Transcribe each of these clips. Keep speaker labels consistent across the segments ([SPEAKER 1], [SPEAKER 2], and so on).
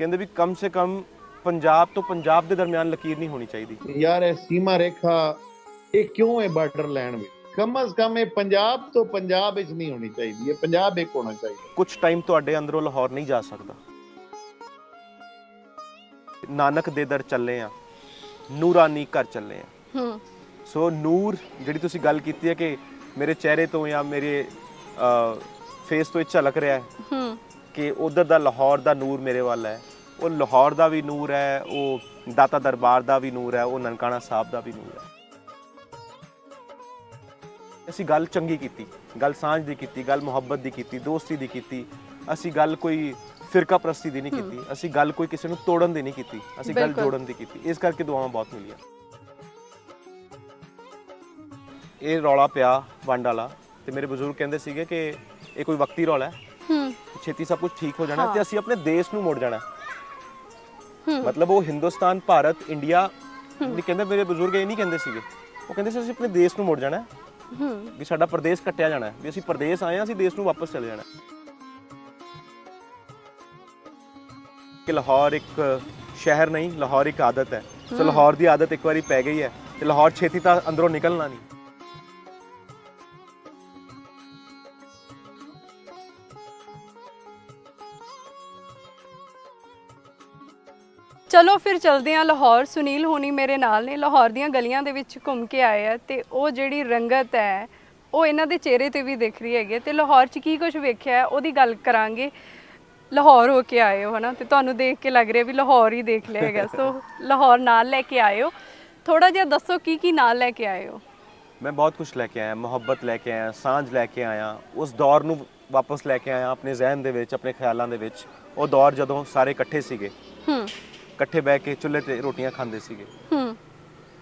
[SPEAKER 1] ਕਹਿੰਦੇ ਵੀ ਕਮ ਸੇ ਕਮ ਪੰਜਾਬ ਤੋਂ ਪੰਜਾਬ ਦੇ ਦਰਮਿਆਨ ਲਕੀਰ ਨਹੀਂ ਹੋਣੀ ਚਾਹੀਦੀ।
[SPEAKER 2] ਯਾਰ ਇਹ ਸੀਮਾ ਰੇਖਾ ਇਹ ਕਿਉਂ ਹੈ ਬਾਰਡਰ ਲਾਈਨ ਵਿੱਚ? ਕਮ ਅਜ਼ ਕਮ ਇਹ ਪੰਜਾਬ ਤੋਂ ਪੰਜਾਬ ਵਿੱਚ ਨਹੀਂ ਹੋਣੀ ਚਾਹੀਦੀ ਇਹ ਪੰਜਾਬ ਇੱਕ ਹੋਣਾ ਚਾਹੀਦਾ।
[SPEAKER 1] ਕੁਝ ਟਾਈਮ ਤੁਹਾਡੇ ਅੰਦਰੋਂ ਲਾਹੌਰ ਨਹੀਂ ਜਾ ਸਕਦਾ। ਨਾਨਕ ਦੇ ਦਰ ਚੱਲੇ ਆ ਨੂਰਾਨੀ ਘਰ ਚੱਲੇ ਆ।
[SPEAKER 3] ਹੂੰ।
[SPEAKER 1] ਸੋ ਨੂਰ ਜਿਹੜੀ ਤੁਸੀਂ ਗੱਲ ਕੀਤੀ ਹੈ ਕਿ ਮੇਰੇ ਚਿਹਰੇ ਤੋਂ ਜਾਂ ਮੇਰੇ ਫੇਸ ਤੋਂ ਇਹ ਝਲਕ ਰਿਹਾ ਹੈ
[SPEAKER 3] ਹੂੰ।
[SPEAKER 1] ਕਿ ਉਧਰ ਦਾ ਲਾਹੌਰ ਦਾ ਨੂਰ ਮੇਰੇ ਵੱਲ ਹੈ। ਉਹ ਲਾਹੌਰ ਦਾ ਵੀ ਨੂਰ ਹੈ ਉਹ ਦਾਤਾ ਦਰਬਾਰ ਦਾ ਵੀ ਨੂਰ ਹੈ ਉਹ ਨਨਕਾਣਾ ਸਾਹਿਬ ਦਾ ਵੀ ਨੂਰ ਹੈ। ਅਸੀਂ ਗੱਲ ਚੰਗੀ ਕੀਤੀ ਗੱਲ ਸਾਂਝ ਦੀ ਕੀਤੀ ਗੱਲ ਮੁਹੱਬਤ ਦੀ ਕੀਤੀ ਦੋਸਤੀ ਦੀ ਕੀਤੀ ਅਸੀਂ ਗੱਲ ਕੋਈ ਫਿਰਕਾ ਪ੍ਰਸਤੀ ਦੀ ਨਹੀਂ ਕੀਤੀ ਅਸੀਂ ਗੱਲ ਕੋਈ ਕਿਸੇ ਨੂੰ ਤੋੜਨ ਦੀ ਨਹੀਂ ਕੀਤੀ ਅਸੀਂ ਗੱਲ। ਜੋੜਨ ਦੀ ਕੀਤੀ ਇਸ ਕਰਕੇ ਦੁਆਵਾਂ ਬਹੁਤ ਮਿਲੀਆਂ। ਇਹ ਰੌਲਾ ਪਿਆ ਵੰਡ ਵਾਲਾ ਤੇ ਮੇਰੇ ਬਜ਼ੁਰਗ ਕਹਿੰਦੇ ਸੀਗੇ ਕਿ ਇਹ ਕੋਈ ਵਕਤੀ ਰੌਲਾ ਹੈ?
[SPEAKER 3] ਹੂੰ।
[SPEAKER 1] ਛੇਤੀ ਸਭ ਕੁਝ ਠੀਕ ਹੋ ਜਾਣਾ। ਤੇ ਅਸੀਂ ਆਪਣੇ ਦੇਸ਼ ਨੂੰ ਮੁੜ ਜਾਣਾ ਮਤਲਬ ਉਹ ਹਿੰਦੁਸਤਾਨ ਭਾਰਤ ਇੰਡੀਆ ਨਹੀਂ ਕਹਿੰਦੇ ਮੇਰੇ ਬਜ਼ੁਰਗ ਇਹ ਨਹੀਂ ਕਹਿੰਦੇ ਸੀਗੇ। ਉਹ ਕਹਿੰਦੇ ਸੀ ਅਸੀਂ ਆਪਣੇ ਦੇਸ਼ ਨੂੰ ਮੁੜ ਜਾਣਾ
[SPEAKER 3] ਹੂੰ।
[SPEAKER 1] ਵੀ ਸਾਡਾ ਪ੍ਰਦੇਸ਼ ਕੱਟਿਆ ਜਾਣਾ ਹੈ, ਵੀ ਅਸੀਂ ਪ੍ਰਦੇਸ਼ ਆਏ ਹਾਂ ਅਸੀਂ ਦੇਸ਼ ਨੂੰ ਵਾਪਸ ਚਲੇ ਜਾਣਾ। ਕਿ ਲਾਹੌਰ ਇੱਕ ਸ਼ਹਿਰ ਨਹੀਂ ਲਾਹੌਰ ਇੱਕ ਆਦਤ ਹੈ। ਸੋ ਲਾਹੌਰ ਦੀ ਆਦਤ ਇੱਕ ਵਾਰੀ ਪੈ ਗਈ ਹੈ ਤੇ ਲਾਹੌਰ ਛੇਤੀ ਤਾਂ ਅੰਦਰੋਂ ਨਿਕਲਣਾ ਨਹੀਂ।
[SPEAKER 3] ਚਲੋ ਫਿਰ ਚਲਦੇ ਹਾਂ ਲਾਹੌਰ। ਸੁਨੀਲ ਹੋਣੀ ਮੇਰੇ ਨਾਲ ਨੇ ਲਾਹੌਰ ਦੀਆਂ ਗਲੀਆਂ ਦੇ ਵਿੱਚ ਘੁੰਮ ਕੇ ਆਏ ਆ ਤੇ ਉਹ ਜਿਹੜੀ ਰੰਗਤ ਹੈ ਉਹ ਇਹਨਾਂ ਦੇ ਚਿਹਰੇ ਤੇ ਵੀ ਦਿਖ ਰਹੀ ਹੈਗੀ ਤੇ ਲਾਹੌਰ 'ਚ ਕੀ ਕੁਝ ਵੇਖਿਆ ਉਹਦੀ ਗੱਲ ਕਰਾਂਗੇ। ਲਾਹੌਰ ਹੋ ਕੇ ਆਏ ਹੋ ਹਨਾ? ਤੇ ਤੁਹਾਨੂੰ ਦੇਖ ਕੇ ਲੱਗ ਰਿਹਾ ਵੀ ਲਾਹੌਰ ਹੀ ਦੇਖ ਲਿਆ ਹੈਗਾ। ਸੋ ਲਾਹੌਰ ਨਾਲ ਲੈ ਕੇ ਆਏ ਹੋ। ਥੋੜਾ ਜਿਹਾ ਦੱਸੋ ਕੀ ਕੀ ਨਾਲ ਲੈ ਕੇ ਆਏ ਹੋ?
[SPEAKER 1] ਮੈਂ ਬਹੁਤ ਕੁਝ ਲੈ ਕੇ ਆਇਆ ਮੁਹੱਬਤ ਲੈ ਕੇ ਆਇਆ ਸਾਂਝ ਲੈ ਕੇ ਆਇਆ ਉਸ ਦੌਰ ਨੂੰ ਵਾਪਸ ਲੈ ਕੇ ਆਇਆ ਆਪਣੇ ਜ਼ਿਹਨ ਦੇ ਵਿੱਚ ਆਪਣੇ ਖਿਆਲਾਂ ਦੇ ਵਿੱਚ। ਉਹ ਦੌਰ ਜਦੋਂ ਸਾਰੇ ਇਕੱਠੇ ਸੀਗੇ
[SPEAKER 3] ਹੂੰ।
[SPEAKER 1] ਇਕੱਠੇ ਬਹਿ ਕੇ ਚੁੱਲ੍ਹੇ ਤੇ ਰੋਟੀਆਂ ਖਾਂਦੇ ਸੀਗੇ।
[SPEAKER 3] ਹੂੰ।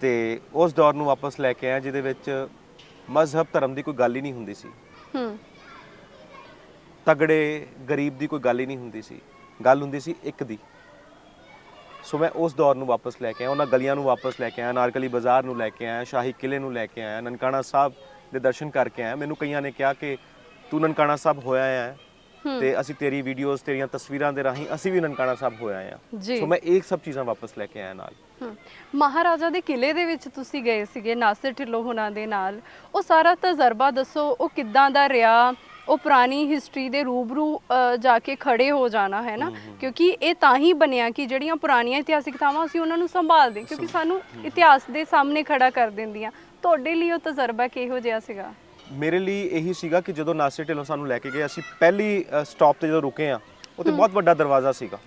[SPEAKER 1] ਤੇ ਉਸ ਦੌਰ ਨੂੰ ਵਾਪਸ ਲੈ ਕੇ ਆਇਆ ਜਿਹਦੇ ਵਿੱਚ ਮਜ਼ਹਬ ਧਰਮ ਦੀ ਕੋਈ ਗੱਲ ਹੀ ਨਹੀਂ ਹੁੰਦੀ ਸੀ।
[SPEAKER 3] ਹੂੰ।
[SPEAKER 1] ਤਗੜੇ ਗਰੀਬ ਦੀ ਕੋਈ ਗੱਲ ਹੀ ਨਹੀਂ ਹੁੰਦੀ ਸੀ। ਗੱਲ ਹੁੰਦੀ ਸੀ ਇੱਕ ਦੀ। ਸੋ ਮੈਂ ਉਸ ਦੌਰ ਨੂੰ ਵਾਪਸ ਲੈ ਕੇ ਆਇਆ ਉਹਨਾਂ ਗਲੀਆਂ ਨੂੰ ਵਾਪਸ ਲੈ ਕੇ ਆਇਆ ਨਾਰਕਲੀ ਬਾਜ਼ਾਰ ਨੂੰ ਲੈ ਕੇ ਆਇਆ ਸ਼ਾਹੀ ਕਿਲੇ ਨੂੰ ਲੈ ਕੇ ਆਇਆ ਨਨਕਾਣਾ ਸਾਹਿਬ ਦੇ ਦਰਸ਼ਨ ਕਰਕੇ ਆਇਆ। ਮੈਨੂੰ ਕਈਆਂ ਨੇ ਕਿਹਾ ਕਿ ਤੂੰ ਨਨਕਾਣਾ ਸਾਹਿਬ ਹੋਇਆ ਹੈ
[SPEAKER 3] ਹੂੰ।
[SPEAKER 1] ਤੇ ਅਸੀਂ ਤੇਰੀ ਵੀਡੀਓਜ਼ ਤੇਰੀਆਂ ਤਸਵੀਰਾਂ ਦੇ ਰਾਹੀਂ ਅਸੀਂ ਵੀ ਨਨਕਾਣਾ ਸਾਹਿਬ ਹੋਇਆ ਆ
[SPEAKER 3] ਜੀ।
[SPEAKER 1] ਸੋ ਮੈਂ ਇਹ ਸਭ ਚੀਜ਼ਾਂ ਵਾਪਸ ਲੈ ਕੇ ਆਇਆ ਨਾਲ।
[SPEAKER 3] ਹਮ, ਮਹਾਰਾਜਾ ਦੇ ਕਿਲੇ ਦੇ ਵਿੱਚ ਤੁਸੀਂ ਗਏ ਸੀਗੇ ਨਾਸਿਰ ਢਿੱਲੋਂ ਹੁਣਾਂ ਦੇ ਨਾਲ। ਉਹ ਸਾਰਾ ਤਜਰਬਾ ਦੱਸੋ ਉਹ ਕਿੱਦਾਂ ਦਾ ਰਿਹਾ? ਉਹ ਪੁਰਾਣੀ ਹਿਸਟਰੀ ਦੇ ਰੂਬਰੂ ਅ, ਜਾ ਕੇ ਖੜੇ ਹੋ ਜਾਣਾ ਹੈ ਨਾ? ਕਿਉਂਕਿ ਇਹ ਤਾਂ ਹੀ ਬਣਿਆ ਕਿ ਜਿਹੜੀਆਂ ਪੁਰਾਣੀਆਂ ਇਤਿਹਾਸਿਕ ਥਾਵਾਂ ਅਸੀਂ ਉਹਨਾਂ ਨੂੰ ਸੰਭਾਲਦੇ ਕਿਉਂਕਿ ਸਾਨੂੰ ਇਤਿਹਾਸ ਦੇ ਸਾਹਮਣੇ ਖੜਾ ਕਰ ਦਿੰਦੀਆਂ। ਤੁਹਾਡੇ ਲਈ ਉਹ ਤਜਰਬਾ ਕਿਹੋ ਜਿਹਾ ਸੀਗਾ?
[SPEAKER 1] ਮੇਰੇ ਲਈ ਇਹੀ ਸੀਗਾ ਕਿ ਜਦੋਂ ਨਾਸਿਰ ਢਿੱਲੋਂ ਸਾਨੂੰ ਲੈ ਕੇ ਗਏ ਅਸੀਂ ਪਹਿਲੀ ਸਟਾਪ ਤੇ ਜਦੋਂ ਰੁਕੇ ਆ ਉੱਥੇ ਬਹੁਤ ਵੱਡਾ ਦਰਵਾਜ਼ਾ ਸੀਗਾ।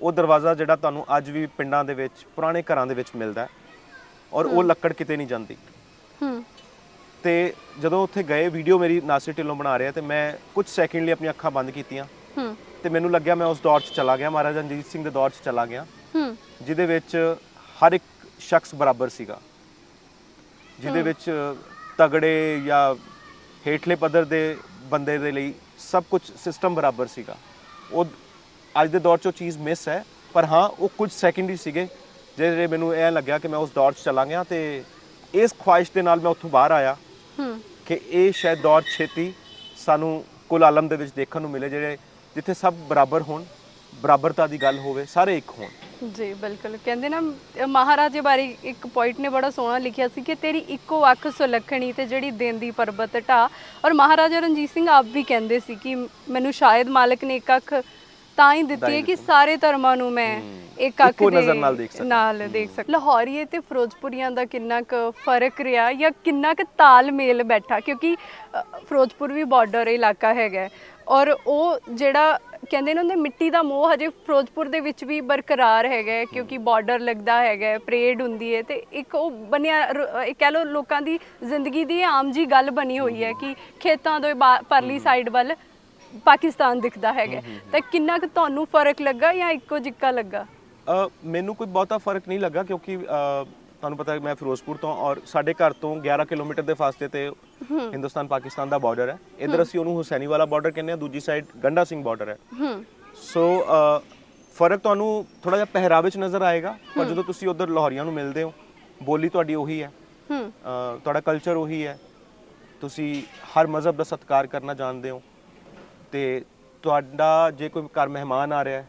[SPEAKER 1] ਉਹ ਦਰਵਾਜ਼ਾ ਜਿਹੜਾ ਤੁਹਾਨੂੰ ਅੱਜ ਵੀ ਪਿੰਡਾਂ ਦੇ ਵਿੱਚ ਪੁਰਾਣੇ ਘਰਾਂ ਦੇ ਵਿੱਚ ਮਿਲਦਾ ਹੈ ਔਰ ਉਹ ਲੱਕੜ ਕਿਤੇ ਨਹੀਂ ਜਾਂਦੀ।
[SPEAKER 3] ਹੂੰ।
[SPEAKER 1] ਤੇ ਜਦੋਂ ਉੱਥੇ ਗਏ ਵੀਡੀਓ ਮੇਰੀ ਨਾਸਿਰ ਢਿੱਲੋਂ ਬਣਾ ਰਿਹਾ ਤੇ ਮੈਂ ਕੁਝ ਸੈਕਿੰਡ ਲਈ ਆਪਣੀਆਂ ਅੱਖਾਂ ਬੰਦ ਕੀਤੀਆਂ।
[SPEAKER 3] ਹੂੰ।
[SPEAKER 1] ਤੇ ਮੈਨੂੰ ਲੱਗਿਆ ਮੈਂ ਉਸ ਦੌਰ 'ਚ ਚਲਾ ਗਿਆ ਮਹਾਰਾਜਾ ਰਣਜੀਤ ਸਿੰਘ ਦੇ ਦੌਰ 'ਚ ਚਲਾ ਗਿਆ।
[SPEAKER 3] ਹੂੰ।
[SPEAKER 1] ਜਿਹਦੇ ਵਿੱਚ ਹਰ ਇੱਕ ਸ਼ਖਸ ਬਰਾਬਰ ਸੀਗਾ। ਜਿਹਦੇ ਵਿੱਚ ਤਗੜੇ ਜਾਂ ਹੇਠਲੇ ਪੱਧਰ ਦੇ ਬੰਦੇ ਦੇ ਲਈ ਸਭ ਕੁਝ ਸਿਸਟਮ ਬਰਾਬਰ ਸੀਗਾ। ਉਹ ਅੱਜ ਦੇ ਦੌਰ 'ਚ ਉਹ ਚੀਜ਼ ਮਿਸ ਹੈ ਪਰ ਹਾਂ ਉਹ ਕੁਝ ਸੈਕਿੰਡ ਹੀ ਸੀਗੇ ਜਿਹੜੇ ਮੈਨੂੰ ਇਹ ਲੱਗਿਆ ਕਿ ਮੈਂ ਉਸ ਦੌਰ 'ਚ ਚਲਾ ਗਿਆ ਤੇ ਇਸ ਖੁਆਇਸ਼ ਦੇ ਨਾਲ ਮੈਂ ਉੱਥੋਂ ਬਾਹਰ ਆਇਆ
[SPEAKER 3] ਹੂੰ।
[SPEAKER 1] ਕਿ ਇਹ ਸ਼ਾਇਦ ਦੌਰ ਛੇਤੀ ਸਾਨੂੰ ਕੁੱਲ ਆਲਮ ਦੇ ਵਿੱਚ ਦੇਖਣ ਨੂੰ ਮਿਲੇ ਜਿਹੜੇ ਜਿੱਥੇ ਸਭ ਬਰਾਬਰ ਹੋਣ। ਬਰਾਬਰਤਾ ਦੀ ਗੱਲ ਹੋਵੇ ਸਾਰੇ ਇੱਕ ਹੋਣ।
[SPEAKER 3] ਜੀ ਬਿਲਕੁਲ। ਕਹਿੰਦੇ ਨਾ ਮਹਾਰਾਜੇ ਬਾਰੇ ਇੱਕ ਪੁਆਇੰਟ ਨੇ ਬੜਾ ਸੋਹਣਾ ਲਿਖਿਆ ਸੀ ਕਿ ਤੇਰੀ ਇੱਕੋ ਅੱਖ ਸੁਲੱਖਣੀ ਤੇ ਜਿਹੜੀ ਦਿਨ ਦੀ ਪਰਬਤ ਢਾ। ਔਰ ਮਹਾਰਾਜਾ ਰਣਜੀਤ ਸਿੰਘ ਆਪ ਵੀ ਕਹਿੰਦੇ ਸੀ ਕਿ ਮੈਨੂੰ ਸ਼ਾਇਦ ਮਾਲਕ ਨੇ ਇੱਕ ਅੱਖ ਤਾਂ ਹੀ ਦਿੱਤੀ ਹੈ ਕਿ ਸਾਰੇ ਧਰਮਾਂ ਨੂੰ ਮੈਂ ਇੱਕ ਅੱਖ ਦੇ
[SPEAKER 1] ਨਜ਼ਰ ਨਾਲ ਦੇਖ ਸਕਾਂ।
[SPEAKER 3] ਨਾਲ ਦੇਖ ਸਕ ਲਾਹੌਰੀਏ ਤੇ ਫਿਰੋਜ਼ਪੁਰੀਆਂ ਦਾ ਕਿੰਨਾ ਕੁ ਫ਼ਰਕ ਰਿਹਾ ਜਾਂ ਕਿੰਨਾ ਕੁ ਤਾਲਮੇਲ ਬੈਠਾ? ਕਿਉਂਕਿ ਫਿਰੋਜ਼ਪੁਰ ਵੀ ਬਾਰਡਰ ਇਲਾਕਾ ਹੈਗਾ ਔਰ ਉਹ ਜਿਹੜਾ ਕਹਿੰਦੇ ਨੇ ਉਹਦੇ ਮਿੱਟੀ ਦਾ ਮੋਹ ਹਜੇ ਫਿਰੋਜ਼ਪੁਰ ਦੇ ਵਿੱਚ ਵੀ ਬਰਕਰਾਰ ਹੈਗਾ ਹੈ ਕਿਉਂਕਿ ਬਾਰਡਰ ਲੱਗਦਾ ਹੈਗਾ ਹੈ ਪਰੇਡ ਹੁੰਦੀ ਹੈ ਤੇ ਇੱਕ ਉਹ ਬਣਿਆ ਰ- ਇਹ ਕਹਿ ਲਓ ਲੋਕਾਂ ਦੀ ਜ਼ਿੰਦਗੀ ਦੀ ਇਹ ਆਮ ਜੀ ਗੱਲ ਬਣੀ ਹੋਈ ਹੈ ਕਿ ਖੇਤਾਂ ਦੇ ਬਾ- ਪਰਲੀ ਸਾਈਡ ਵੱਲ ਪਾਕਿਸਤਾਨ ਦਿਖਦਾ ਹੈਗਾ ਹੈ। ਤਾਂ ਕਿੰਨਾ ਕੁ ਤੁਹਾਨੂੰ ਫ਼ਰਕ ਲੱਗਾ ਜਾਂ ਇੱਕੋ ਜਿੱਕਾ ਲੱਗਾ?
[SPEAKER 1] ਅ, ਮੈਨੂੰ ਕੋਈ ਬਹੁਤਾ ਫ਼ਰਕ ਨਹੀਂ ਲੱਗਾ ਕਿਉਂਕਿ ਅ, ਤੁਹਾਨੂੰ ਪਤਾ ਹੈ ਮੈਂ ਫਿਰੋਜ਼ਪੁਰ ਤੋਂ ਔਰ ਸਾਡੇ ਘਰ ਤੋਂ 11 ਕਿਲੋਮੀਟਰ ਦੇ ਫਾਸਲੇ ਤੇ ਹਿੰਦੁਸਤਾਨ ਪਾਕਿਸਤਾਨ ਦਾ ਬਾਰਡਰ ਹੈ। ਇਧਰ ਅਸੀਂ ਉਹਨੂੰ ਹੁਸੈਨੀ ਵਾਲਾ ਬਾਰਡਰ ਕਹਿੰਦੇ ਆ ਦੂਜੀ ਸਾਈਡ ਗੰਡਾ ਸਿੰਘ ਬਾਰਡਰ ਹੈ। ਸੋ ਫ਼ਰਕ ਤੁਹਾਨੂੰ ਥੋੜਾ ਜਿਹਾ ਪਹਿਰਾਵੇ 'ਚ ਨਜ਼ਰ ਆਏਗਾ ਪਰ ਜਦੋਂ ਤੁਸੀਂ ਉਧਰ ਲਾਹੌਰੀਆਂ ਨੂੰ ਮਿਲਦੇ ਹੋ ਬੋਲੀ ਤੁਹਾਡੀ ਉਹੀ ਹੈ। ਤੁਹਾਡਾ ਕਲਚਰ ਉਹੀ ਹੈ। ਤੁਸੀਂ ਹਰ ਮਜ਼ਹਬ ਦਾ ਸਤਿਕਾਰ ਕਰਨਾ ਜਾਣਦੇ ਹੋ। ਤੇ ਤੁਹਾਡਾ ਜੇ ਕੋਈ ਘਰ ਮਹਿਮਾਨ ਆ ਰਿਹਾ ਹੈ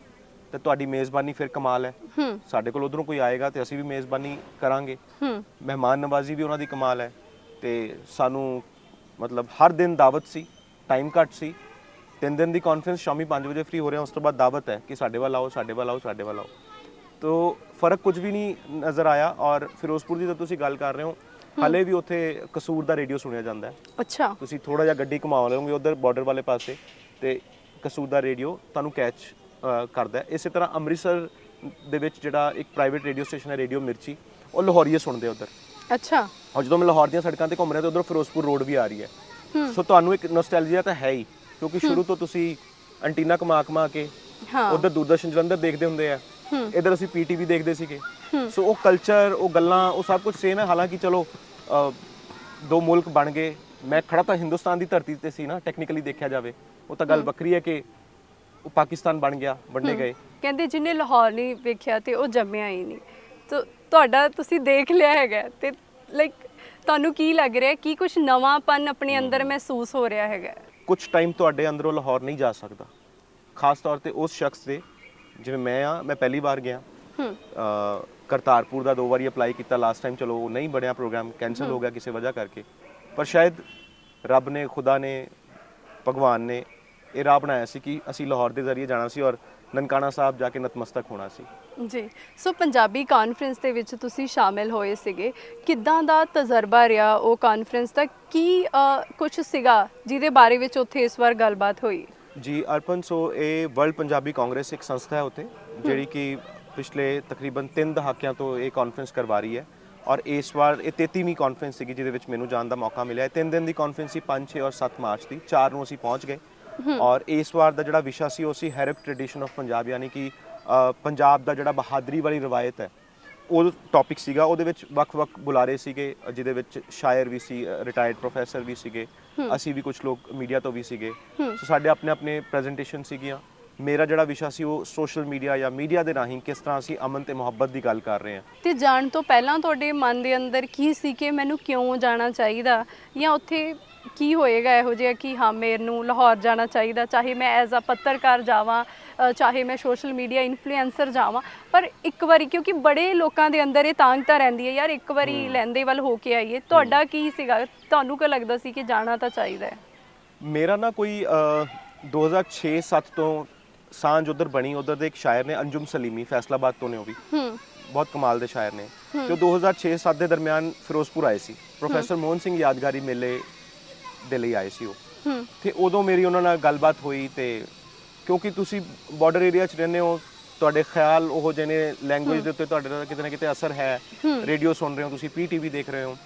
[SPEAKER 1] ਤੇ ਤੁਹਾਡੀ ਮੇਜ਼ਬਾਨੀ ਫਿਰ ਕਮਾਲ ਹੈ।
[SPEAKER 3] ਹੂੰ।
[SPEAKER 1] ਸਾਡੇ ਕੋਲ ਉਧਰੋਂ ਕੋਈ ਆਏਗਾ ਤੇ ਅਸੀਂ ਵੀ ਮੇਜ਼ਬਾਨੀ ਕਰਾਂਗੇ।
[SPEAKER 3] ਹੂੰ।
[SPEAKER 1] ਮਹਿਮਾਨ ਨਵਾਜ਼ੀ ਵੀ ਉਹਨਾਂ ਦੀ ਕਮਾਲ ਹੈ ਤੇ ਸਾਨੂੰ ਮਤਲਬ ਹਰ ਦਿਨ ਦਾਵਤ ਸੀ ਟਾਈਮ ਘੱਟ ਸੀ। ਤਿੰਨ ਦਿਨ ਦੀ ਕਾਨਫਰੰਸ ਸ਼ਾਮੀ 5 ਵਜੇ ਫ੍ਰੀ ਹੋ ਰਹੇ ਹਾਂ ਉਸ ਤੋਂ ਬਾਅਦ ਦਾਵਤ ਹੈ ਕਿ ਸਾਡੇ ਵੱਲ ਆਓ ਸਾਡੇ ਵੱਲ ਆਓ ਸਾਡੇ ਵੱਲ ਆਓ। ਤੋ ਫ਼ਰਕ ਕੁਝ ਵੀ ਨਹੀਂ ਨਜ਼ਰ ਆਇਆ ਔਰ ਫਿਰੋਜ਼ਪੁਰ ਦੀ ਤਾਂ ਤੁਸੀਂ ਗੱਲ ਕਰ ਰਹੇ ਹੋ ਹਾਲੇ ਵੀ ਉੱਥੇ ਕਸੂਰ ਦਾ ਰੇਡੀਓ ਸੁਣਿਆ ਜਾਂਦਾ ਹੈ।
[SPEAKER 3] ਅੱਛਾ।
[SPEAKER 1] ਤੁਸੀਂ ਥੋੜਾ ਜਿਹਾ ਗੱਡੀ ਘੁਮਾ ਲਓਗੇ ਉਧਰ ਬਾਰਡਰ ਵਾਲੇ ਪਾਸੇ ਤੇ ਕਸੂਰ ਦਾ ਰੇਡੀਓ ਤੁਹਾਨੂੰ ਕੈਚ ਕਰਦਾ ਇਸੇ ਤਰ੍ਹਾਂ ਅੰਮ੍ਰਿਤਸਰ ਦੇ ਵਿੱਚ ਜਿਹੜਾ ਇੱਕ ਪ੍ਰਾਈਵੇਟ ਰੇਡੀਓ ਸਟੇਸ਼ਨ ਹੈ ਰੇਡੀਓ ਮਿਰਚੀ ਉਹ ਲਾਹੌਰੀਏ ਸੁਣਦੇ ਉਧਰ।
[SPEAKER 3] ਅੱਛਾ।
[SPEAKER 1] ਔਰ ਜਦੋਂ ਮੈਂ ਲਾਹੌਰ ਦੀਆਂ ਸੜਕਾਂ ਤੇ ਘੁੰਮ ਰਿਹਾ ਤਾਂ ਉਧਰ ਫਿਰੋਜ਼ਪੁਰ ਰੋਡ ਵੀ ਆ ਰਹੀ ਹੈ। ਸੋ ਤੁਹਾਨੂੰ ਇੱਕ ਨੋਸਟੈਲਜੀਆ ਤਾਂ ਹੈ ਹੀ ਕਿਉਂਕਿ ਸ਼ੁਰੂ ਤੋਂ ਤੁਸੀਂ ਐਂਟੀਨਾ ਕਮਾ ਕਮਾ ਕੇ
[SPEAKER 3] ਹਾਂ।
[SPEAKER 1] ਉਧਰ ਦੂਰਦਰਸ਼ਨ ਜਲੰਧਰ ਦੇਖਦੇ ਹੁੰਦੇ ਆ। ਇਧਰ ਅਸੀਂ ਪੀਟੀਵੀ ਦੇਖਦੇ ਸੀਗੇ। ਸੋ ਉਹ ਕਲਚਰ ਉਹ ਗੱਲਾਂ ਉਹ ਸਭ ਕੁਝ ਸੇਮ ਹੈ। ਹਾਲਾਂਕਿ ਚਲੋ ਦੋ ਮੁਲਕ ਬਣ ਗਏ। ਮੈਂ ਖੜਾ ਤਾਂ ਹਿੰਦੁਸਤਾਨ ਦੀ ਧਰਤੀ ਤੇ ਸੀ ਨਾ ਟੈਕਨੀਕਲੀ ਦੇਖਿਆ ਜਾਵੇ ਉਹ ਤਾਂ ਗੱਲ ਵੱਖਰੀ ਹੈ ਕਿ ਉਹ ਪਾਕਿਸਤਾਨ ਬਣ ਗਿਆ ਵੰਡੇ ਗਏ।
[SPEAKER 3] ਕਹਿੰਦੇ ਜਿਹਨੇ ਲਾਹੌਰ ਨਹੀਂ ਵੇਖਿਆ ਤੇ ਉਹ ਜੰਮਿਆ ਹੀ ਨਹੀਂ। ਤੋ ਤੁਹਾਡਾ ਤੁਸੀਂ ਦੇਖ ਲਿਆ ਹੈਗਾ ਤੇ ਲਾਈਕ ਤੁਹਾਨੂੰ ਕੀ ਲੱਗ ਰਿਹਾ ਕੀ ਕੁਝ ਨਵਾਂਪਨ ਆਪਣੇ ਅੰਦਰ ਮਹਿਸੂਸ ਹੋ ਰਿਹਾ ਹੈਗਾ
[SPEAKER 1] ਕੁਝ ਟਾਈਮ ਤੁਹਾਡੇ ਅੰਦਰੋਂ ਲਾਹੌਰ ਨਹੀਂ ਜਾ ਸਕਦਾ। ਖਾਸ ਤੌਰ ਤੇ ਉਸ ਸ਼ਖਸ ਦੇ ਜਿਵੇਂ ਮੈਂ ਆ ਮੈਂ ਪਹਿਲੀ ਵਾਰ ਗਿਆ।
[SPEAKER 3] ਹੂੰ
[SPEAKER 1] ਕਰਤਾਰਪੁਰ ਦਾ ਦੋ ਵਾਰੀ ਅਪਲਾਈ ਕੀਤਾ ਲਾਸਟ ਟਾਈਮ ਚਲੋ ਉਹ ਨਹੀਂ ਬਣਿਆ ਪ੍ਰੋਗਰਾਮ ਕੈਨਸਲ ਹੋ ਗਿਆ ਕਿਸੇ ਵਜ੍ਹਾ ਕਰਕੇ। ਪਰ ਸ਼ਾਇਦ ਰੱਬ ਨੇ ਖੁਦਾ ਨੇ ਭਗਵਾਨ ਨੇ ਇਹ ਰਾਹ ਬਣਾਇਆ ਸੀ ਕਿ ਅਸੀਂ ਲਾਹੌਰ ਦੇ ਜ਼ਰੀਏ ਜਾਣਾ ਸੀ ਔਰ ਨਨਕਾਣਾ ਸਾਹਿਬ ਜਾ ਕੇ ਨਤਮਸਤਕ ਹੋਣਾ ਸੀ।
[SPEAKER 3] ਜੀ ਸੋ ਪੰਜਾਬੀ ਕਾਨਫਰੰਸ ਦੇ ਵਿੱਚ ਤੁਸੀਂ ਸ਼ਾਮਿਲ ਹੋਏ ਸੀਗੇ। ਕਿੱਦਾਂ ਦਾ ਤਜਰਬਾ ਰਿਹਾ ਉਹ ਕਾਨਫਰੰਸ ਦਾ? ਕੀ ਕੁਝ ਸੀਗਾ ਜਿਹਦੇ ਬਾਰੇ ਵਿੱਚ ਉੱਥੇ ਇਸ ਵਾਰ ਗੱਲਬਾਤ ਹੋਈ?
[SPEAKER 1] ਜੀ ਅਰਪਨ ਸੋ ਇਹ ਵਰਲਡ ਪੰਜਾਬੀ ਕਾਂਗਰਸ ਇੱਕ ਸੰਸਥਾ ਹੈ ਉੱਥੇ ਜਿਹੜੀ ਕਿ ਪਿਛਲੇ ਤਕਰੀਬਨ 3 ਦਹਾਕਿਆਂ ਤੋਂ ਇਹ ਕਾਨਫਰੰਸ ਕਰਵਾ ਰਹੀ ਹੈ। ਔਰ ਇਸ ਵਾਰ ਇਹ 33ਵੀਂ ਕਾਨਫਰੰਸ ਸੀਗੀ ਜਿਹਦੇ ਵਿੱਚ ਮੈਨੂੰ ਜਾਣ ਦਾ ਮੌਕਾ ਮਿਲਿਆ। ਇਹ 3 ਦਿਨ ਦੀ ਕਾਨਫਰੰਸ ਸੀ 5 6 ਔਰ 7 ਮਾਰਚ ਦੀ। 4 ਨੂੰ ਅਸੀਂ ਪਹੁੰਚ ਗਏ। ਔਰ ਇਸ ਵਾਰ ਦਾ ਜਿਹੜਾ ਵਿਸ਼ਾ ਸੀ ਉਹ ਸੀ ਹੈਰਿਪ ਟ੍ਰੈਡੀਸ਼ਨ ਆਫ ਪੰਜਾਬ ਯਾਨੀ ਕਿ ਪੰਜਾਬ ਦਾ ਜਿਹੜਾ ਬਹਾਦਰੀ ਵਾਲੀ ਰਵਾਇਤ ਹੈ ਉਹ ਟੌਪਿਕ ਸੀਗਾ। ਉਹਦੇ ਵਿੱਚ ਵੱਖ-ਵੱਖ ਬੁਲਾਰੇ ਸੀਗੇ ਜਿਹਦੇ ਵਿੱਚ ਸ਼ਾਇਰ ਵੀ ਸੀ ਰਿਟਾਇਰਡ ਪ੍ਰੋਫੈਸਰ ਵੀ ਸੀਗੇ। ਅਸੀਂ ਵੀ ਕੁਝ ਲੋਕ ਮੀਡੀਆ ਤੋਂ ਵੀ ਸੀਗੇ। ਸੋ ਸਾਡੇ ਆਪਣੇ ਆਪਣੇ ਪ੍ਰੈਜੈਂਟੇਸ਼ਨ ਸੀਗੀਆਂ। ਮੇਰਾ ਜਿਹੜਾ ਵਿਸ਼ਾ ਸੀ ਉਹ ਸੋਸ਼ਲ ਮੀਡੀਆ ਜਾਂ ਮੀਡੀਆ ਦੇ ਰਾਹੀਂ ਕਿਸ ਤਰ੍ਹਾਂ ਅਸੀਂ ਅਮਨ ਤੇ ਮੁਹੱਬਤ ਦੀ ਗੱਲ ਕਰ ਰਹੇ ਹਾਂ।
[SPEAKER 3] ਤੇ ਜਾਣ ਤੋਂ ਪਹਿਲਾਂ ਤੁਹਾਡੇ ਮਨ ਦੇ ਅੰਦਰ ਕੀ ਸੀ ਕਿ ਮੈਨੂੰ ਕਿਉਂ ਜਾਣਾ ਚਾਹੀਦਾ? ਜਾਂ ਉੱਥੇ ਕੀ ਹੋਏਗਾ ਇਹੋ ਜਿਹਾ ਕਿ ਹਾਂ ਮੈਨੂੰ ਲਾਹੌਰ ਜਾਣਾ ਚਾਹੀਦਾ? ਚਾਹੇ ਮੈਂ ਐਜ਼ ਅ ਪੱਤਰਕਾਰ ਜਾਵਾਂ ਚਾਹੇ ਮੈਂ ਸੋਸ਼ਲ ਮੀਡੀਆ ਇਨਫਲੂਐਂਸਰ ਜਾਵਾਂ। ਪਰ ਇੱਕ ਵਾਰੀ ਕਿਉਂਕਿ ਬੜੇ ਲੋਕਾਂ ਦੇ ਅੰਦਰ ਇਹ ਤਾਂਗਤਾ ਰਹਿੰਦੀ ਹੈ ਯਾਰ ਇੱਕ ਵਾਰੀ ਲੈਂਦੇ ਵੱਲ ਹੋ ਕੇ ਆਈਏ। ਤੁਹਾਡਾ ਕੀ ਸੀਗਾ? ਤੁਹਾਨੂੰ ਕੀ ਲੱਗਦਾ ਸੀ ਕਿ ਜਾਣਾ ਤਾਂ ਚਾਹੀਦਾ ਹੈ?
[SPEAKER 1] ਮੇਰਾ ਨਾ ਕੋਈ ਅ, 2006-7 ਤੋਂ ਸਾਂਝ ਉਧਰ ਬਣੀ ਉਧਰ ਦੇ ਇੱਕ ਸ਼ਾਇਰ ਨੇ ਅੰਜੁਮ ਸਲੀਮੀ ਫੈਸਲਾਬਾਦ ਤੋਂ ਨੇ ਉਹ ਵੀ।
[SPEAKER 3] ਹੂੰ।
[SPEAKER 1] ਬਹੁਤ ਕਮਾਲ ਦੇ ਸ਼ਾਇਰ ਨੇ। ਤੇ ਉਹ 2006-7 ਦੇ ਦਰਮਿਆਨ ਫਿਰੋਜ਼ਪੁਰ ਆਏ ਸੀ। ਪ੍ਰੋਫੈਸਰ ਮੋਹਨ ਸਿੰਘ ਯਾਦਗਾਰੀ ਮੇਲੇ ਦੇ ਲਈ ਆਏ ਸੀ ਉਹ।
[SPEAKER 3] ਹੂੰ।
[SPEAKER 1] ਤੇ ਉਦੋਂ ਮੇਰੀ ਉਹਨਾਂ ਨਾਲ ਗੱਲਬਾਤ ਹੋਈ ਤੇ ਕਿਉਂਕਿ ਤੁਸੀਂ ਬਾਰਡਰ ਏਰੀਆ 'ਚ ਰਹਿੰਦੇ ਹੋ ਤੁਹਾਡੇ ਖਿਆਲ ਉਹ ਜਿਹੇ ਨੇ ਲੈਂਗੁਏਜ ਦੇ ਉੱਤੇ ਤੁਹਾਡੇ ਦਾ ਕਿਤੇ ਨਾ ਕਿਤੇ ਅਸਰ ਹੈ। ਰੇਡੀਓ ਸੁਣ ਰਹੇ ਹੋ ਤੁਸੀਂ ਪੀਟੀਵੀ ਦੇਖ ਰਹੇ ਹੋ।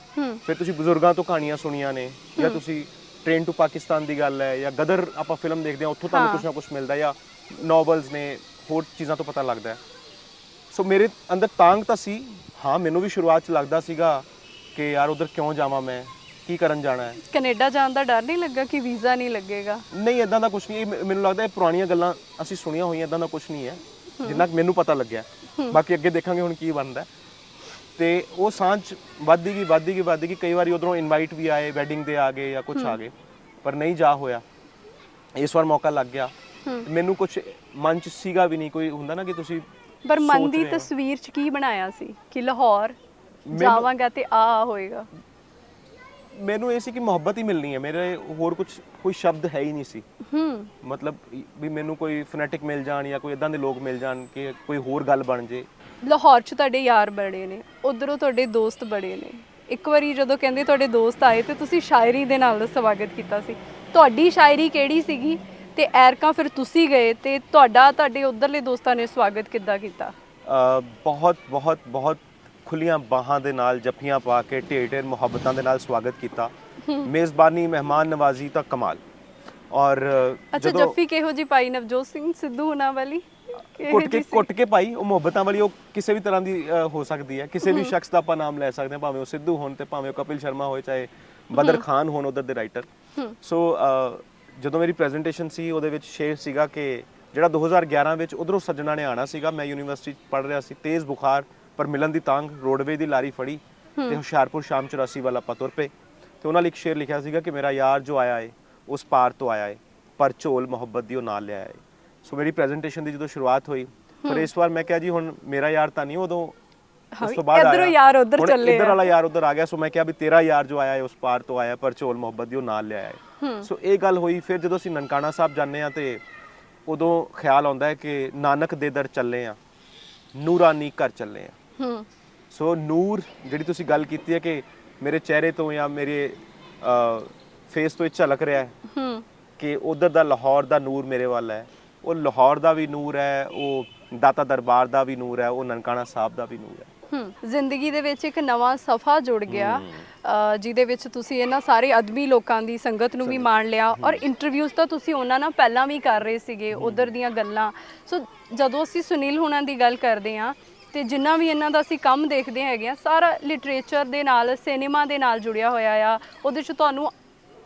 [SPEAKER 1] ਫਿਰ ਤੁਸੀਂ ਬਜ਼ੁਰਗਾਂ ਤੋਂ ਕਹਾਣੀਆਂ ਸੁਣੀਆਂ ਨੇ ਜਾਂ ਤੁਸੀਂ ਟ੍ਰੇਨ ਟੂ ਪਾਕਿਸਤਾਨ ਦੀ ਗੱਲ ਹੈ ਜਾਂ ਗਦਰ ਆਪਾਂ ਫਿਲਮ ਦੇਖਦੇ ਹਾਂ ਉੱਥੋਂ ਤੁਹਾਨੂੰ। ਕੁਝ ਨਾ ਕੁਝ ਮਿਲਦਾ ਜਾਂ ਨੋਵਲਸ ਨੇ ਹੋਰ ਚੀਜ਼ਾਂ ਤੋਂ ਪਤਾ ਲੱਗਦਾ ਹੈ। ਸੋ ਮੇਰੇ ਅੰਦਰ ਤਾਂਗ ਤਾਂ ਸੀ। ਹਾਂ ਮੈਨੂੰ ਵੀ ਸ਼ੁਰੂਆਤ 'ਚ ਲੱਗਦਾ ਸੀਗਾ ਕਿ ਯਾਰ ਉਧਰ ਕਿਉਂ ਜਾਵਾਂ ਮੈਂ? ਕੀ ਕਰਨ ਜਾਣਾ ਹੈ?
[SPEAKER 3] ਕੈਨੇਡਾ ਜਾਣ ਦਾ ਡਰ ਨਹੀਂ ਲੱਗਾ ਕਿ ਵੀਜ਼ਾ ਨਹੀਂ ਲੱਗੇਗਾ?
[SPEAKER 1] ਨਹੀਂ ਇਦਾਂ ਦਾ ਕੁਝ ਨਹੀਂ। ਇਹ ਮੈਨੂੰ ਲੱਗਦਾ ਇਹ ਪੁਰਾਣੀਆਂ ਗੱਲਾਂ ਅਸੀਂ ਸੁਣੀਆਂ ਹੋਈਆਂ ਇਦਾਂ ਦਾ ਕੁਝ ਨਹੀਂ ਹੈ। ਜਿੰਨਾ ਕੁ ਮੈਨੂੰ ਪਤਾ ਲੱਗਿਆ। ਬਾਕੀ ਅੱਗੇ ਦੇਖਾਂਗੇ ਹੁਣ ਕੀ ਬਣਦਾ। ਤੇ ਉਹ ਸਾਂਝ ਵੱਧਦੀ ਗਈ ਵੱਧਦੀ ਗਈ ਵੱਧਦੀ ਗਈ। ਕਈ ਵਾਰੀ ਉਧਰੋਂ ਇਨਵਾਈਟ ਵੀ ਆਏ ਵੈਡਿੰਗ ਦੇ ਆ ਗਏ ਜਾਂ ਕੁਝ ਆ ਗਏ। ਪਰ ਨਹੀਂ ਜਾ ਹੋਇਆ। ਇਸ ਵਾਰ ਮੌਕਾ ਲੱਗ ਗਿਆ। ਮੈਨੂੰ ਕੁਝ ਮਨ ਚ ਸੀਗਾ ਵੀ ਨਹੀਂ ਕੋਈ ਹੁੰਦਾ ਨਾ ਕਿ ਤੁਸੀਂ
[SPEAKER 3] ਪਰ ਮਨ ਦੀ। ਤਸਵੀਰ ਚ ਕੀ ਬਣਾਇਆ ਸੀ? ਕਿ ਲਾਹੌਰ ਜਾਵਾਂਗਾ ਤੇ ਆ ਹੋਏਗਾ।
[SPEAKER 1] ਮੈਨੂੰ ਇਹ ਸੀ ਕਿ ਮੁਹੱਬਤ ਹੀ ਮਿਲਣੀ ਹੈ। ਮੇਰੇ ਹੋਰ ਕੁਝ ਕੋਈ ਸ਼ਬਦ ਹੈ ਹੀ ਨਹੀਂ ਸੀ।
[SPEAKER 3] ਹੂੰ।
[SPEAKER 1] ਮਤਲਬ ਵੀ ਮੈਨੂੰ ਕੋਈ ਫਨੈਟਿਕ ਮਿਲ ਜਾਣ ਜਾਂ ਕੋਈ ਇਦਾਂ ਦੇ ਲੋਕ ਮਿਲ ਜਾਣ ਕਿ ਕੋਈ ਹੋਰ ਗੱਲ ਬਣ ਜੇ।
[SPEAKER 3] ਲਾਹੌਰ ਚ ਤੁਹਾਡੇ ਯਾਰ ਬੜੇ ਨੇ ਉਧਰੋਂ ਤੁਹਾਡੇ ਦੋਸਤ ਬੜੇ ਨੇ। ਇੱਕ ਵਾਰੀ ਜਦੋਂ ਕਹਿੰਦੇ ਤੁਹਾਡੇ ਦੋਸਤ ਆਏ ਤੇ ਤੁਸੀਂ ਸ਼ਾਇਰੀ ਦੇ ਨਾਲ ਸਵਾਗਤ ਕੀਤਾ ਸੀ। ਤੁਹਾਡੀ ਸ਼ਾਇਰੀ ਕਿਹੜੀ ਸੀਗੀ? ਤੇ ਐਰਕਾਂ ਫਿਰ ਤੁਸੀਂ ਗਏ ਤੇ ਤੁਹਾਡਾ ਤੁਹਾਡੇ ਉਧਰਲੇ ਦੋਸਤਾਂ ਨੇ ਸਵਾਗਤ ਕਿੱਦਾਂ ਕੀਤਾ?
[SPEAKER 1] ਬਹੁਤ ਬਹੁਤ ਬਹੁਤ ਖੁੱਲੀਆਂ ਬਾਹਾਂ ਦੇ ਨਾਲ ਜੱਫੀਆਂ ਪਾ ਕੇ ਢੇਰ ਢੇਰ ਮੁਹੱਬਤਾਂ ਦੇ ਨਾਲ ਸਵਾਗਤ ਕੀਤਾ। ਮੇਜ਼ਬਾਨੀ ਮਹਿਮਾਨ ਨਵਾਜ਼ੀ ਤਾਂ ਕਮਾਲ। ਔਰ
[SPEAKER 3] ਅੱਛਾ ਜੱਫੀ ਕਿਹੋ ਜੀ ਪਾਈ ਨਵਜੋਤ ਸਿੰਘ ਸਿੱਧੂ ਹੁਣਾਂ ਵਾਲੀ?
[SPEAKER 1] ਕੁੱਟ ਕੇ? ਕੁੱਟ ਕੇ ਪਾਈ ਉਹ ਮੁਹੱਬਤਾਂ ਵਾਲੀ ਉਹ ਕਿਸੇ ਵੀ ਤਰ੍ਹਾਂ ਦੀ ਹੋ ਸਕਦੀ ਹੈ। ਕਿਸੇ ਵੀ ਸ਼ਖਸ ਦਾ ਆਪਾਂ ਨਾਮ ਲੈ ਸਕਦੇ ਹਾਂ ਭਾਵੇਂ ਉਹ ਸਿੱਧੂ ਹੋਣ ਤੇ ਭਾਵੇਂ ਉਹ ਕਪਿਲ ਸ਼ਰਮਾ ਹੋਏ ਚਾਹੇ ਬਦਰ ਖਾਨ ਹੋਣ ਉਧਰ ਦੇ ਰਾਈਟਰ। ਸੋ ਜਦੋਂ ਮੇਰੀ ਪ੍ਰੈਜੈਂਟੇਸ਼ਨ ਸੀ ਉਹਦੇ ਵਿੱਚ ਸ਼ੇਰ ਸੀਗਾ ਕਿ ਜਿਹੜਾ 2011 ਵਿੱਚ ਉਧਰੋਂ ਸੱਜਣਾ ਨੇ ਆਣਾ ਸੀਗਾ ਮੈਂ ਯੂਨੀਵਰਸਿਟੀ ਪੜ੍ਹ ਰਿਹਾ ਸੀ ਤੇਜ਼ ਬੁਖਾਰ ਪਰ ਮਿਲਣ ਦੀ ਤਾਂਗ ਰੋਡਵੇ ਦੀ ਲਾਰੀ ਫੜੀ ਤੇ ਹੁਸ਼ਿਆਰਪੁਰ ਸ਼ਾਮ 84 ਵਾਲਾ ਆਪਾਂ ਤੁਰ ਪਏ ਤੇ ਉਹਨਾਂ ਲਈ ਇੱਕ ਸ਼ੇਰ ਲਿਖਿਆ ਸੀਗਾ ਕਿ ਮੇਰਾ ਯਾਰ ਜੋ ਆਇਆ ਏ ਉਸ ਪਾਰ ਤੋਂ ਆਇਆ ਏ ਪਰ ਝੋਲ ਮੁਹੱਬਤ ਦੀ ਉਹ ਨਾਲ ਲਿਆਇਆ ਏ ਸੋ ਮੇਰੀ ਪ੍ਰੈਜੈਂਟੇਸ਼ਨ ਦੀ ਜਦੋਂ ਸ਼ੁਰੂਆਤ ਹੋਈ ਪਰ ਇਸ ਵਾਰ ਮੈਂ ਕਿਹਾ ਜੀ ਹੁਣ ਮੇਰਾ ਯਾਰ ਤਾਂ ਨਹੀਂ ਉਦੋਂ ਉਸ ਤੋਂ ਬਾਅਦ
[SPEAKER 3] ਇੱਧਰੋਂ। ਯਾਰ ਉੱਧਰ ਚੱਲੇ
[SPEAKER 1] ਇੱਧਰ। ਵਾਲਾ ਯਾਰ ਉਧਰ ਆ ਗਿਆ ਸੋ ਮੈਂ ਕਿਹਾ ਵੀ ਤੇਰਾ ਯਾਰ ਜੋ ਆਇਆ ਹੈ ਉਸ ਪਾਰ ਤੋਂ ਆਇਆ ਪਰ ਝੋਲ ਮੁਹੱਬਤ ਦੀ ਉਹ ਨਾਲ ਲਿਆਇਆ ਹੈ ਸੋ ਇਹ ਗੱਲ ਹੋਈ ਫਿਰ ਜਦੋਂ ਅਸੀਂ ਨਨਕਾਣਾ ਸਾਹਿਬ ਜਾਂਦੇ ਆ ਤੇ ਉਦੋਂ ਖਿਆਲ ਆਉਂਦਾ ਹੈ ਕਿ ਨਾਨਕ ਦੇ ਦਰ ਚੱਲੇ ਆ ਨੂਰਾਨੀ ਘਰ ਚੱਲੇ ਆ
[SPEAKER 3] ਹੂੰ।
[SPEAKER 1] ਸੋ ਨੂਰ ਜਿਹੜੀ ਤੁਸੀਂ ਗੱਲ ਕੀਤੀ ਹੈ ਕਿ ਮੇਰੇ ਚਿਹਰੇ ਤੋਂ ਜਾਂ ਮੇਰੇ ਫੇਸ ਤੋਂ ਇਹ ਝਲਕ ਰਿਹਾ ਹੈ
[SPEAKER 3] ਹੂੰ।
[SPEAKER 1] ਕਿ ਉਧਰ ਦਾ ਲਾਹੌਰ ਦਾ ਨੂਰ ਮੇਰੇ ਵੱਲ ਹੈ। ਉਹ ਲਾਹੌਰ ਦਾ ਵੀ ਨੂਰ ਹੈ ਉਹ ਦਾਤਾ ਦਰਬਾਰ ਦਾ ਵੀ ਨੂਰ ਹੈ ਉਹ ਨਨਕਾਣਾ ਸਾਹਿਬ ਦਾ ਵੀ ਨੂਰ ਹੂੰ।
[SPEAKER 3] ਜ਼ਿੰਦਗੀ ਦੇ ਵਿੱਚ ਇੱਕ ਨਵਾਂ ਸਫਾ ਜੁੜ ਗਿਆ। ਜਿਹਦੇ ਵਿੱਚ ਤੁਸੀਂ ਇਹਨਾਂ ਸਾਰੇ ਅਦਬੀ ਲੋਕਾਂ ਦੀ ਸੰਗਤ ਨੂੰ ਵੀ ਮਾਣ ਲਿਆ ਔਰ ਇੰਟਰਵਿਊਜ਼ ਤਾਂ ਤੁਸੀਂ ਉਹਨਾਂ ਨਾਲ ਪਹਿਲਾਂ ਵੀ ਕਰ ਰਹੇ ਸੀਗੇ ਉਧਰ ਦੀਆਂ ਗੱਲਾਂ। ਸੋ ਜਦੋਂ ਅਸੀਂ ਸੁਨੀਲ ਹੁਣਾਂ ਦੀ ਗੱਲ ਕਰਦੇ ਹਾਂ ਤੇ ਜਿੰਨਾ ਵੀ ਇਹਨਾਂ ਦਾ ਅਸੀਂ ਕੰਮ ਦੇਖਦੇ ਹੈਗੇ ਆ ਸਾਰਾ ਲਿਟਰੇਚਰ ਦੇ ਨਾਲ ਸਿਨੇਮਾ ਦੇ ਨਾਲ ਜੁੜਿਆ ਹੋਇਆ ਆ। ਉਹਦੇ 'ਚ ਤੁਹਾਨੂੰ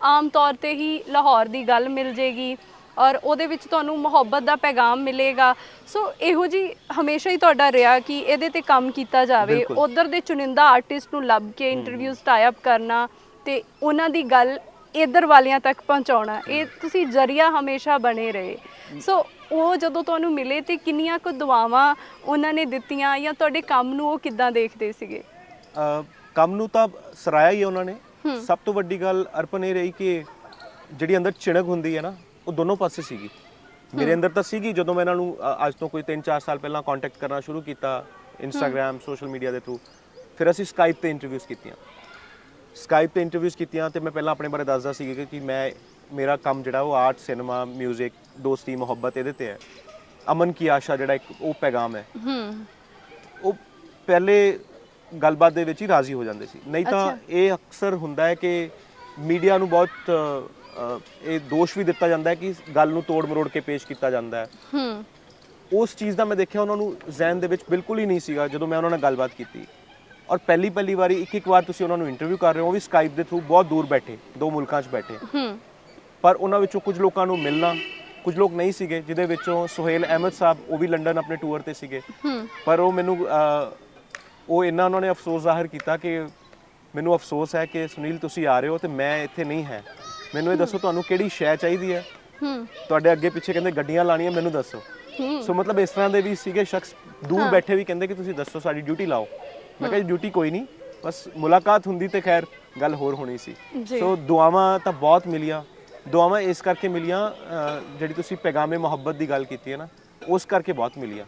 [SPEAKER 3] ਆਮ ਤੌਰ ਤੇ ਹੀ ਲਾਹੌਰ ਦੀ ਗੱਲ ਮਿਲ ਜੇਗੀ। ਔਰ ਉਹਦੇ ਵਿੱਚ ਤੁਹਾਨੂੰ ਮੁਹੱਬਤ ਦਾ ਪੈਗਾਮ ਮਿਲੇਗਾ। ਸੋ ਇਹੋ ਜੀ ਹਮੇਸ਼ਾ ਹੀ ਤੁਹਾਡਾ ਰਿਹਾ ਕਿ ਇਹਦੇ ਤੇ ਕੰਮ ਕੀਤਾ ਜਾਵੇ। ਉਧਰ ਦੇ ਚੁਣਿੰਦਾ ਆਰਟਿਸਟ ਨੂੰ ਲੱਭ ਕੇ ਇੰਟਰਵਿਊਜ਼ ਟਾਈ ਅਪ ਕਰਨਾ ਤੇ ਉਹਨਾਂ ਦੀ ਗੱਲ ਇਧਰ ਵਾਲਿਆਂ ਤੱਕ ਪਹੁੰਚਾਉਣਾ ਇਹ ਤੁਸੀਂ ਜਰੀਆ ਹਮੇਸ਼ਾ ਬਣੇ ਰਹੇ। ਸੋ ਉਹ ਜਦੋਂ ਤੁਹਾਨੂੰ ਮਿਲੇ ਤੇ ਕਿੰਨੀਆਂ ਕੁ ਦੁਆਵਾਂ ਉਹਨਾਂ ਨੇ ਦਿੱਤੀਆਂ ਜਾਂ ਤੁਹਾਡੇ ਕੰਮ ਨੂੰ ਉਹ ਕਿੱਦਾਂ ਦੇਖਦੇ ਸੀਗੇ?
[SPEAKER 1] ਕੰਮ ਨੂੰ ਤਾਂ ਸਰਾਇਆ ਹੀ ਹੈ ਉਹਨਾਂ ਨੇ। ਸਭ ਤੋਂ ਵੱਡੀ ਗੱਲ ਅਰਪਣ ਇਹ ਰਹੀ ਕਿ ਜਿਹੜੀ ਅੰਦਰ ਚਿਣਕ ਹੁੰਦੀ ਹੈ ਨਾ ਉਹ ਦੋਨੋਂ ਪਾਸੇ ਸੀਗੀ। ਮੇਰੇ ਅੰਦਰ ਤਾਂ ਸੀਗੀ ਜਦੋਂ ਮੈਂ ਇਹਨਾਂ ਨੂੰ ਅ, ਅੱਜ ਤੋਂ ਕੋਈ 3-4 ਸਾਲ ਪਹਿਲਾਂ ਕੰਟੈਕਟ ਕਰਨਾ ਸ਼ੁਰੂ ਕੀਤਾ ਇੰਸਟਾਗ੍ਰam ਸੋਸ਼ਲ ਮੀਡੀਆ ਦੇ ਥਰੂ ਫਿਰ ਅਸੀਂ ਸਕਾਈਪ ਤੇ ਇੰਟਰਵਿਊਜ਼ ਕੀਤੀਆਂ। ਸਕਾਈਪ ਤੇ ਇੰਟਰਵਿਊਜ਼ ਕੀਤੀਆਂ ਤੇ ਮੈਂ ਪਹਿਲਾਂ ਆਪਣੇ ਬਾਰੇ ਦੱਸਦਾ ਸੀ ਕਿ ਕਿ ਮੈਂ ਮੇਰਾ ਕੰਮ ਜਿਹੜਾ ਉਹ ਆਰਟ ਸਿਨੇਮਾ 뮤직 ਦੋਸਤੀ ਮੁਹੱਬਤ ਇਹਦੇ ਤੇ ਹੈ। ਅਮਨ ਕੀ ਆਸ਼ਾ ਜਿਹੜਾ ਇੱਕ ਉਹ ਪੈਗਾਮ ਹੈ।
[SPEAKER 3] ਹੂੰ।
[SPEAKER 1] ਉਹ ਪਹਿਲੇ ਗੱਲਬਾਤ ਦੇ ਵਿੱਚ ਹੀ ਰਾਜ਼ੀ ਹੋ ਜਾਂਦੇ ਸੀ। ਨਹੀਂ ਤਾਂ
[SPEAKER 3] ਅੱਛਾ।
[SPEAKER 1] ਇਹ ਅਕਸਰ ਹੁੰਦਾ ਹੈ ਕਿ ਮੀਡੀਆ ਨੂੰ ਬਹੁਤ ਇਹ ਦੋਸ਼ ਵੀ ਦਿੱਤਾ ਜਾਂਦਾ ਹੈ ਕਿ ਗੱਲ ਨੂੰ ਤੋੜ ਮਰੋੜ ਕੇ ਪੇਸ਼ ਕੀਤਾ ਜਾਂਦਾ ਹੈ।
[SPEAKER 3] ਹੂੰ।
[SPEAKER 1] ਉਸ ਚੀਜ਼ ਦਾ ਮੈਂ ਦੇਖਿਆ ਉਹਨਾਂ ਨੂੰ ਜ਼ਹਿਨ ਦੇ ਵਿੱਚ ਬਿਲਕੁਲ ਹੀ ਨਹੀਂ ਸੀਗਾ ਜਦੋਂ ਮੈਂ ਉਹਨਾਂ ਨਾਲ ਗੱਲਬਾਤ ਕੀਤੀ। ਔਰ ਪਹਿਲੀ ਪਹਿਲੀ ਵਾਰੀ ਇੱਕ ਇੱਕ ਵਾਰ ਤੁਸੀਂ ਉਹਨਾਂ ਨੂੰ ਇੰਟਰਵਿਊ ਕਰ ਰਹੇ ਹੋ ਉਹ ਵੀ ਸਕਾਈਪ ਦੇ ਥਰੂ ਬਹੁਤ ਦੂਰ ਬੈਠੇ ਦੋ ਮੁਲਕਾਂ 'ਚ ਬੈਠੇ।
[SPEAKER 3] ਹੂੰ।
[SPEAKER 1] ਪਰ ਉਹਨਾਂ ਵਿੱਚੋਂ ਕੁਝ ਲੋਕਾਂ ਨੂੰ ਮਿਲਣਾ ਕੁਝ ਲੋਕ ਨਹੀਂ ਸੀਗੇ ਜਿਹਦੇ ਵਿੱਚੋਂ ਸੁਹੇਲ ਅਹਿਮਦ ਸਾਹਿਬ ਉਹ ਵੀ ਲੰਡਨ ਆਪਣੇ ਟੂਰ ਤੇ ਸੀਗੇ।
[SPEAKER 3] ਹੂੰ।
[SPEAKER 1] ਪਰ ਉਹ ਮੈਨੂੰ ਉਹ ਇੰਨਾ ਉਹਨਾਂ ਨੇ ਅਫਸੋਸ ਜ਼ਾਹਿਰ ਕੀਤਾ ਕਿ ਮੈਨੂੰ ਅਫਸੋਸ ਹੈ ਕਿ ਸੁਨੀਲ ਤੁਸੀਂ ਆ ਰਹੇ ਹੋ ਤੇ ਮੈਂ ਇੱਥੇ ਨਹੀਂ ਹੈ। ਮੈਨੂੰ ਇਹ ਦੱਸੋ ਤੁਹਾਨੂੰ ਕਿਹੜੀ ਸ਼ੈ ਚਾਹੀਦੀ ਹੈ?
[SPEAKER 3] ਹੂੰ।
[SPEAKER 1] ਤੁਹਾਡੇ ਅੱਗੇ ਪਿੱਛੇ ਕਹਿੰਦੇ ਗੱਡੀਆਂ ਲਾਣੀਆਂ ਮੈਨੂੰ ਦੱਸੋ।
[SPEAKER 3] ਹੂੰ।
[SPEAKER 1] ਸੋ ਮਤਲਬ ਇਸ ਤਰ੍ਹਾਂ ਦੇ ਵੀ ਸੀਗੇ ਸ਼ਖਸ ਦੂਰ ਬੈਠੇ ਵੀ ਕਹਿੰਦੇ ਕਿ ਤੁਸੀਂ ਦੱਸੋ ਸਾਡੀ ਡਿਊਟੀ ਲਾਓ। ਮੈਂ ਕਿਹਾ ਡਿਊਟੀ ਕੋਈ ਨਹੀਂ ਬਸ ਮੁਲਾਕਾਤ ਹੁੰਦੀ ਤੇ ਖੈਰ ਗੱਲ ਹੋਰ ਹੋਣੀ ਸੀ। ਸੋ ਦੁਆਵਾਂ ਤਾਂ ਬਹੁਤ ਮਿਲੀਆਂ। ਦੁਆਵਾਂ ਇਸ ਕਰਕੇ ਮਿਲੀਆਂ ਜਿਹੜੀ ਤੁਸੀਂ ਪੈਗਾਮੇ ਮੁਹੱਬਤ ਦੀ ਗੱਲ ਕੀਤੀ ਹੈ ਨਾ ਉਸ ਕਰਕੇ ਬਹੁਤ ਮਿਲੀਆਂ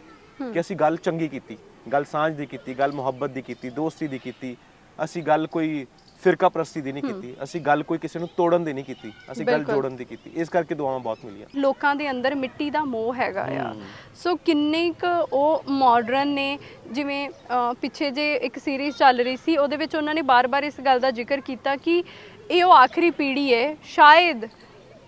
[SPEAKER 1] ਕਿ ਅਸੀਂ ਗੱਲ ਚੰਗੀ ਕੀਤੀ ਗੱਲ ਸਾਂਝ ਦੀ ਕੀਤੀ ਗੱਲ ਮੁਹੱਬਤ ਦੀ ਕੀਤੀ ਦੋਸਤੀ ਦੀ ਕੀਤੀ। ਅਸੀਂ ਗੱਲ ਕੋਈ ਫਿਰਕਾ ਪ੍ਰਸਤੀ ਦੀ ਨਹੀਂ ਕੀਤੀ ਅਸੀਂ ਗੱਲ ਕੋਈ ਕਿਸੇ ਨੂੰ ਤੋੜਨ ਦੀ ਨਹੀਂ ਕੀਤੀ ਅਸੀਂ ਗੱਲ
[SPEAKER 3] ਬਿਲਕੁਲ।
[SPEAKER 1] ਜੋੜਨ ਦੀ ਕੀਤੀ ਇਸ ਕਰਕੇ ਦੁਆਵਾਂ ਬਹੁਤ ਮਿਲੀਆਂ
[SPEAKER 3] ਲੋਕਾਂ ਦੇ ਅੰਦਰ ਮਿੱਟੀ ਦਾ ਮੋਹ ਹੈਗਾ ਆ ਸੋ ਕਿੰਨੇ ਕੁ ਉਹ ਮਾਡਰਨ ਨੇ ਜਿਵੇਂ ਪਿੱਛੇ ਜੇ ਇੱਕ ਸੀਰੀਜ਼ ਚੱਲ ਰਹੀ ਸੀ ਉਹਦੇ ਵਿੱਚ ਉਹਨਾਂ ਨੇ ਬਾਰ-ਬਾਰ ਇਸ ਗੱਲ ਦਾ ਜ਼ਿਕਰ ਕੀਤਾ ਕਿ ਇਹ ਉਹ ਆਖਰੀ ਪੀੜ੍ਹੀ ਹੈ ਸ਼ਾਇਦ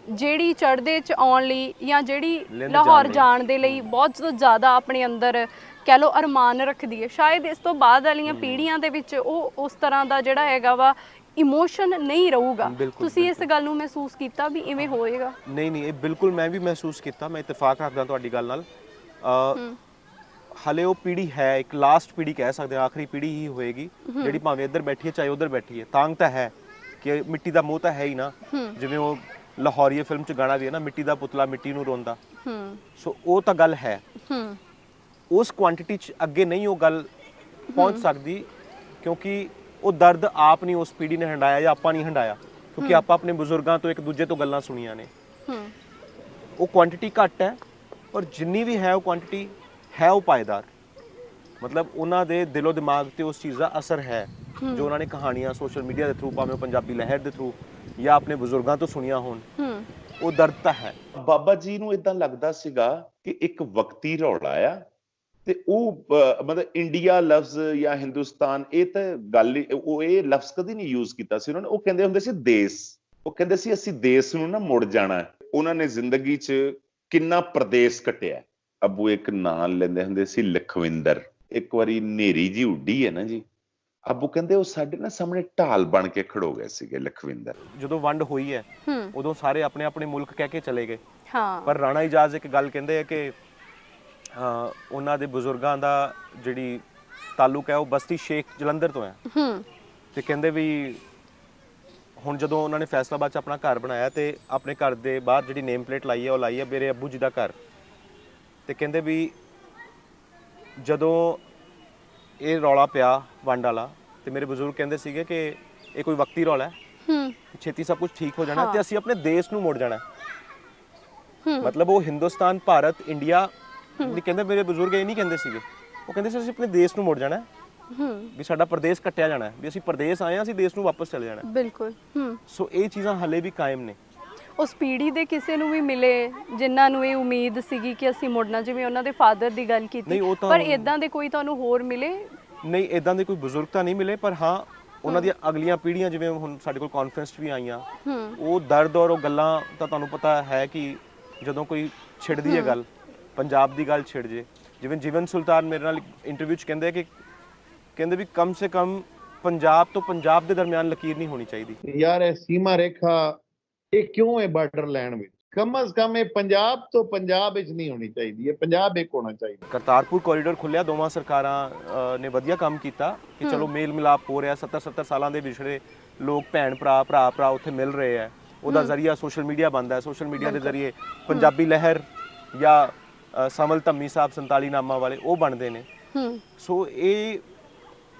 [SPEAKER 3] ਜਿਹੜੀ ਚੜ੍ਹਦੇ ਚ ਆਉਣ ਲਈ ਜਾਂ ਜਿਹੜੀ
[SPEAKER 1] ਲਿੰਦ
[SPEAKER 3] ਲਾਹੌਰ
[SPEAKER 1] ਜਾਣ ਲਈ।
[SPEAKER 3] ਜਾਣ ਦੇ ਲਈ ਬਹੁਤ ਜ਼ਿਆਦਾ ਆਪਣੇ ਅੰਦਰ ਕਹਿ ਲੋ ਅਰਮਾਨ ਰੱਖਦੀ ਹੈ। ਸ਼ਾਇਦ ਇਸ ਤੋਂ ਬਾਅਦ ਵਾਲੀਆਂ ਪੀੜ੍ਹੀਆਂ ਦੇ ਵਿੱਚ ਉਹ ਉਸ ਤਰ੍ਹਾਂ ਦਾ ਜਿਹੜਾ ਹੈਗਾ ਵਾ ਇਮੋਸ਼ਨ ਨਹੀਂ ਰਹੂਗਾ। ਤੁਸੀਂ ਇਸ ਗੱਲ ਨੂੰ ਮਹਿਸੂਸ ਕੀਤਾ ਵੀ ਇਵੇਂ ਹੋਏਗਾ?
[SPEAKER 1] ਨਹੀਂ ਨਹੀਂ ਇਹ ਬਿਲਕੁਲ ਮੈਂ ਵੀ ਮਹਿਸੂਸ ਕੀਤਾ ਮੈਂ ਇਤਫਾਕ ਰੱਖਦਾ ਤੁਹਾਡੀ ਗੱਲ ਨਾਲ। ਹਲੇ ਉਹ ਪੀੜ੍ਹੀ ਹੈ ਇੱਕ ਲਾਸਟ ਪੀੜ੍ਹੀ ਕਹਿ ਸਕਦੇ ਹਾਂ ਆਖਰੀ ਪੀੜ੍ਹੀ ਹੀ ਹੋਏਗੀ ਜਿਹੜੀ ਭਾਵੇਂ ਇੱਧਰ ਬੈਠੀ ਹੈ ਚਾਹੇ ਉੱਧਰ ਬੈਠੀ ਹੈ। ਤਾਂਗ ਤਾਂ ਹੈ ਕਿ ਮਿੱਟੀ ਦਾ ਮੋਹ ਤਾਂ ਹੈ ਹੀ ਨਾ। ਜਿਵੇਂ ਉਹ ਲਾਹੌਰੀਏ ਫਿਲਮ 'ਚ ਗਾਣਾ ਵੀ ਹੈ ਨਾ ਮਿੱਟੀ ਦਾ ਪੁਤਲਾ ਮਿੱਟੀ ਨੂੰ ਰੋਂਦਾ।
[SPEAKER 3] ਹੂੰ।
[SPEAKER 1] ਸੋ ਉਹ ਤਾਂ ਗੱਲ ਹੈ।
[SPEAKER 3] ਹੂੰ।
[SPEAKER 1] ਉਸ ਕੁਆਂਟੀਟੀ 'ਚ ਅੱਗੇ ਨਹੀਂ ਉਹ ਗੱਲ ਪਹੁੰਚ ਸਕਦੀ ਕਿਉਂਕਿ ਉਹ ਦਰਦ ਆਪ ਨਹੀਂ ਉਸ ਪੀੜ੍ਹੀ ਨੇ ਹੰਡਾਇਆ ਜਾਂ ਆਪਾਂ ਨਹੀਂ ਹੰਡਾਇਆ ਕਿਉਂਕਿ ਆਪਾਂ ਆਪਣੇ ਬਜ਼ੁਰਗਾਂ ਤੋਂ ਇੱਕ ਦੂਜੇ ਤੋਂ ਗੱਲਾਂ ਸੁਣੀਆਂ ਨੇ।
[SPEAKER 3] ਹੂੰ।
[SPEAKER 1] ਉਹ ਕੁਆਂਟੀਟੀ ਘੱਟ ਹੈ ਔਰ ਜਿੰਨੀ ਵੀ ਹੈ ਉਹ ਕੁਆਂਟੀਟੀ ਹੈ ਉਹ ਪਾਇਦਾਰ ਮਤਲਬ ਉਹਨਾਂ ਦੇ ਦਿਲੋ ਦਿਮਾਗ ਤੇ ਉਸ ਚੀਜ਼ ਦਾ ਅਸਰ ਹੈ ਜੋ ਉਹਨਾਂ ਨੇ ਕਹਾਣੀਆਂ ਸੋਸ਼ਲ ਮੀਡੀਆ ਦੇ ਥਰੂ ਭਾਵੇਂ ਉਹ ਪੰਜਾਬੀ ਲਹਿਰ ਦੇ ਥਰੂ ਜਾਂ ਆਪਣੇ ਬਜ਼ੁਰਗਾਂ ਤੋਂ ਸੁਣੀਆਂ ਹੋਣ
[SPEAKER 3] ਹੂੰ।
[SPEAKER 1] ਉਹ ਦਰਦ ਤਾਂ ਹੈ।
[SPEAKER 2] ਬਾਬਾ ਜੀ ਨੂੰ ਇਦਾਂ ਲੱਗਦਾ ਸੀਗਾ ਕਿ ਇੱਕ ਵਕਤੀ ਰੌਲਾ ਆ ਤੇ ਉਹ ਮਤਲਬ ਇੰਡੀਆ ਲਫ਼ਜ਼ ਜਾਂ ਹਿੰਦੁਸਤਾਨ ਇਹ ਤਾਂ ਗੱਲ ਉਹ ਇਹ ਲਫ਼ਜ਼ ਕਦੀ ਨਹੀਂ ਯੂਜ਼ ਕੀਤਾ ਸੀ ਉਹਨਾਂ ਨੇ। ਉਹ ਕਹਿੰਦੇ ਹੁੰਦੇ ਸੀ ਦੇਸ਼। ਉਹ ਕਹਿੰਦੇ ਸੀ ਅਸੀਂ ਦੇਸ਼ ਨੂੰ ਨਾ ਮੁੜ ਜਾਣਾ ਹੈ। ਉਹਨਾਂ ਨੇ ਜ਼ਿੰਦਗੀ 'ਚ ਕਿੰਨਾ ਪ੍ਰਦੇਸ਼ ਕਟਿਆ ਅੱਬੂ ਇੱਕ ਨਾਂ ਲੈਂਦੇ ਹੁੰਦੇ ਸੀ ਲਖਵਿੰਦਰ। ਇੱਕ ਵਾਰੀ ਨੇਰੀ ਜੀ ਉੱਡੀ ਹੈ ਨਾ ਜੀ। ਅੱਬੂ ਕਹਿੰਦੇ ਉਹ ਸਾਡੇ ਨਾ ਸਾਹਮਣੇ ਢਾਲ ਬਣ ਕੇ ਖੜੋ ਗਏ ਸੀਗੇ ਲਖਵਿੰਦਰ।
[SPEAKER 1] ਜਦੋਂ ਵੰਡ ਹੋਈ ਹੈ ਉਦੋਂ ਸਾਰੇ ਆਪਣੇ ਆਪਣੇ ਮੁਲਕ ਕਹਿ ਕੇ ਚਲੇ ਗਏ।
[SPEAKER 3] ਹਾਂ।
[SPEAKER 1] ਪਰ ਰਾਣਾ ਇਜਾਜ਼ ਇੱਕ ਗੱਲ ਕਹਿੰਦੇ ਆ ਕਿ ਉਹਨਾਂ ਦੇ ਬਜ਼ੁਰਗਾਂ ਦਾ ਜਿਹੜੀ ਤਾਲੁਕ ਹੈ ਉਹ ਬਸਤੀ ਸ਼ੇਖ ਜਲੰਧਰ ਤੋਂ ਹੈ।
[SPEAKER 3] ਹੂੰ।
[SPEAKER 1] ਤੇ ਕਹਿੰਦੇ ਵੀ ਹੁਣ ਜਦੋਂ ਉਹਨਾਂ ਨੇ ਫੈਸਲਾਬਾਦ ਚ ਆਪਣਾ ਘਰ ਬਣਾਇਆ ਤੇ ਆਪਣੇ ਘਰ ਦੇ ਬਾਹਰ ਜਿਹੜੀ ਨੇਮ ਪਲੇਟ ਲਾਈ ਹੈ ਉਹ ਲਾਈ ਹੈ ਮੇਰੇ ਅੱਬੂ ਜੀ ਦਾ ਘਰ। ਤੇ ਕਹਿੰਦੇ ਵੀ ਜਦੋਂ ਇਹ ਰੌਲਾ ਪਿਆ ਵੰਡ ਵਾਲਾ ਤੇ ਮੇਰੇ ਬਜ਼ੁਰਗ ਕਹਿੰਦੇ ਸੀਗੇ ਕਿ ਇਹ ਕੋਈ ਵਕਤੀ ਰੌਲਾ ਹੈ।
[SPEAKER 3] ਹੂੰ।
[SPEAKER 1] ਛੇਤੀ ਸਭ ਕੁਝ ਠੀਕ ਹੋ ਜਾਣਾ। ਤੇ ਅਸੀਂ ਆਪਣੇ ਦੇਸ਼ ਨੂੰ ਮੁੜ ਜਾਣਾ। ਹੂੰ। ਮਤਲਬ ਉਹ ਹਿੰਦੁਸਤਾਨ ਭਾਰਤ ਇੰਡੀਆ ਨਹੀਂ ਕਹਿੰਦੇ ਮੇਰੇ ਬਜ਼ੁਰਗ ਇਹ ਨਹੀਂ ਕਹਿੰਦੇ ਸੀਗੇ। ਉਹ ਕਹਿੰਦੇ ਸੀ ਅਸੀਂ ਆਪਣੇ ਦੇਸ਼ ਨੂੰ ਮੁੜ ਜਾਣਾ ਹੈ,
[SPEAKER 3] ਹੂੰ।
[SPEAKER 1] ਵੀ ਸਾਡਾ ਪ੍ਰਦੇਸ਼ ਕੱਟਿਆ ਜਾਣਾ ਹੈ, ਵੀ ਅਸੀਂ ਪ੍ਰਦੇਸ਼ ਆਏ ਹਾਂ ਅਸੀਂ ਦੇਸ਼ ਨੂੰ ਵਾਪਸ ਚਲੇ ਜਾਣਾ ਹੈ।
[SPEAKER 3] ਬਿਲਕੁਲ ਹੂੰ।
[SPEAKER 1] ਸੋ ਇਹ ਚੀਜ਼ਾਂ ਹਲੇ ਵੀ ਕਾਇਮ ਨੇ।
[SPEAKER 3] ਉਸ ਪੀੜ੍ਹੀ ਦੇ ਕਿਸੇ ਨੂੰ ਵੀ ਮਿਲੇ ਜਿਨ੍ਹਾਂ ਨੂੰ ਇਹ ਉਮੀਦ ਸੀਗੀ ਕਿ ਅਸੀਂ ਮੁੜਨਾ ਜਿਵੇਂ ਉਹਨਾਂ ਦੇ ਫਾਦਰ ਦੀ ਗੱਲ ਕੀਤੀ।
[SPEAKER 1] ਨਹੀਂ, ਉਹ ਤਾਂ-
[SPEAKER 3] ਪਰ ਇਦਾਂ ਦੇ ਕੋਈ ਤੁਹਾਨੂੰ ਹੋਰ ਮਿਲੇ?
[SPEAKER 1] ਨਹੀਂ ਇਦਾਂ ਦੇ ਕੋਈ ਬਜ਼ੁਰਗ ਤਾਂ ਨਹੀਂ ਮਿਲੇ ਪਰ ਹਾਂ ਉਹਨਾਂ ਦੀਆਂ ਅਗਲੀਆਂ ਪੀੜ੍ਹੀਆਂ ਜਿਵੇਂ ਹੁਣ ਸਾਡੇ ਕੋਲ ਕਾਨਫਰੰਸ ਵੀ ਆਈਆਂ
[SPEAKER 3] ਹੂੰ।
[SPEAKER 1] ਉਹ ਦਰਦ ਔਰ ਉਹ ਗੱਲਾਂ ਤਾਂ ਤੁਹਾਨੂੰ ਪਤਾ ਹੈ ਕਿ ਜਦੋਂ ਕੋਈ ਛਿੜਦੀ ਹੈ। ਗੱਲ ਪੰਜਾਬ ਦੀ ਗੱਲ ਛਿੜ ਜੇ। ਜਿਵੇਂ ਜੀਵਨ ਸੁਲਤਾਨ ਮੇਰੇ ਨਾਲ ਇੰਟਰਵਿਊ 'ਚ ਕਹਿੰਦੇ ਕਿ ਕਹਿੰਦੇ ਵੀ ਕਮ ਸੇ ਕਮ ਪੰਜਾਬ ਤੋਂ ਪੰਜਾਬ ਦੇ ਦਰਮਿਆਨ ਲਕੀਰ ਨਹੀਂ ਹੋਣੀ ਚਾਹੀਦੀ।
[SPEAKER 4] ਯਾਰ ਇਹ ਸੀਮਾ ਰੇਖਾ ਇਹ ਕਿਉਂ ਹੈ ਬਾਰਡਰ ਲਾਈਨ ਵਿੱਚ? ਕਮ ਅਜ਼ ਕਮ ਇਹ ਪੰਜਾਬ ਤੋਂ ਪੰਜਾਬ ਵਿੱਚ ਨਹੀਂ ਹੋਣੀ ਚਾਹੀਦੀ ਇਹ ਪੰਜਾਬ ਇੱਕ ਹੋਣਾ ਚਾਹੀਦਾ।
[SPEAKER 1] ਕਰਤਾਰਪੁਰ ਕੋਰੀਡੋਰ ਖੁੱਲਿਆ ਦੋਵਾਂ ਸਰਕਾਰਾਂ ਨੇ ਵਧੀਆ ਕੰਮ ਕੀਤਾ ਕਿ ਚਲੋ ਮੇਲ ਮਿਲਾਪ ਹੋ ਰਿਹਾ 70 70 ਸਾਲਾਂ ਦੇ ਵਿਛੜੇ ਲੋਕ ਭੈਣ ਭਰਾ ਭਰਾ ਭਰਾ ਉੱਥੇ ਮਿਲ ਰਹੇ ਹੈ ਉਹਦਾ ਜ਼ਰੀਆ ਸੋਸ਼ਲ ਮੀਡੀਆ ਬਣਦਾ ਹੈ। ਸੋਸ਼ਲ ਮੀਡੀਆ ਦੇ ਜ਼ਰੀਏ ਪੰਜਾਬੀ ਲਹਿਰ ਜਾਂ ਅ, ਸਮਲ ਧੰਮੀ ਸਾਹਿਬ 47 ਨਾਮਾਂ ਵਾਲੇ ਉਹ ਬਣਦੇ ਨੇ।
[SPEAKER 3] ਹੂੰ।
[SPEAKER 1] ਸੋ ਇਹ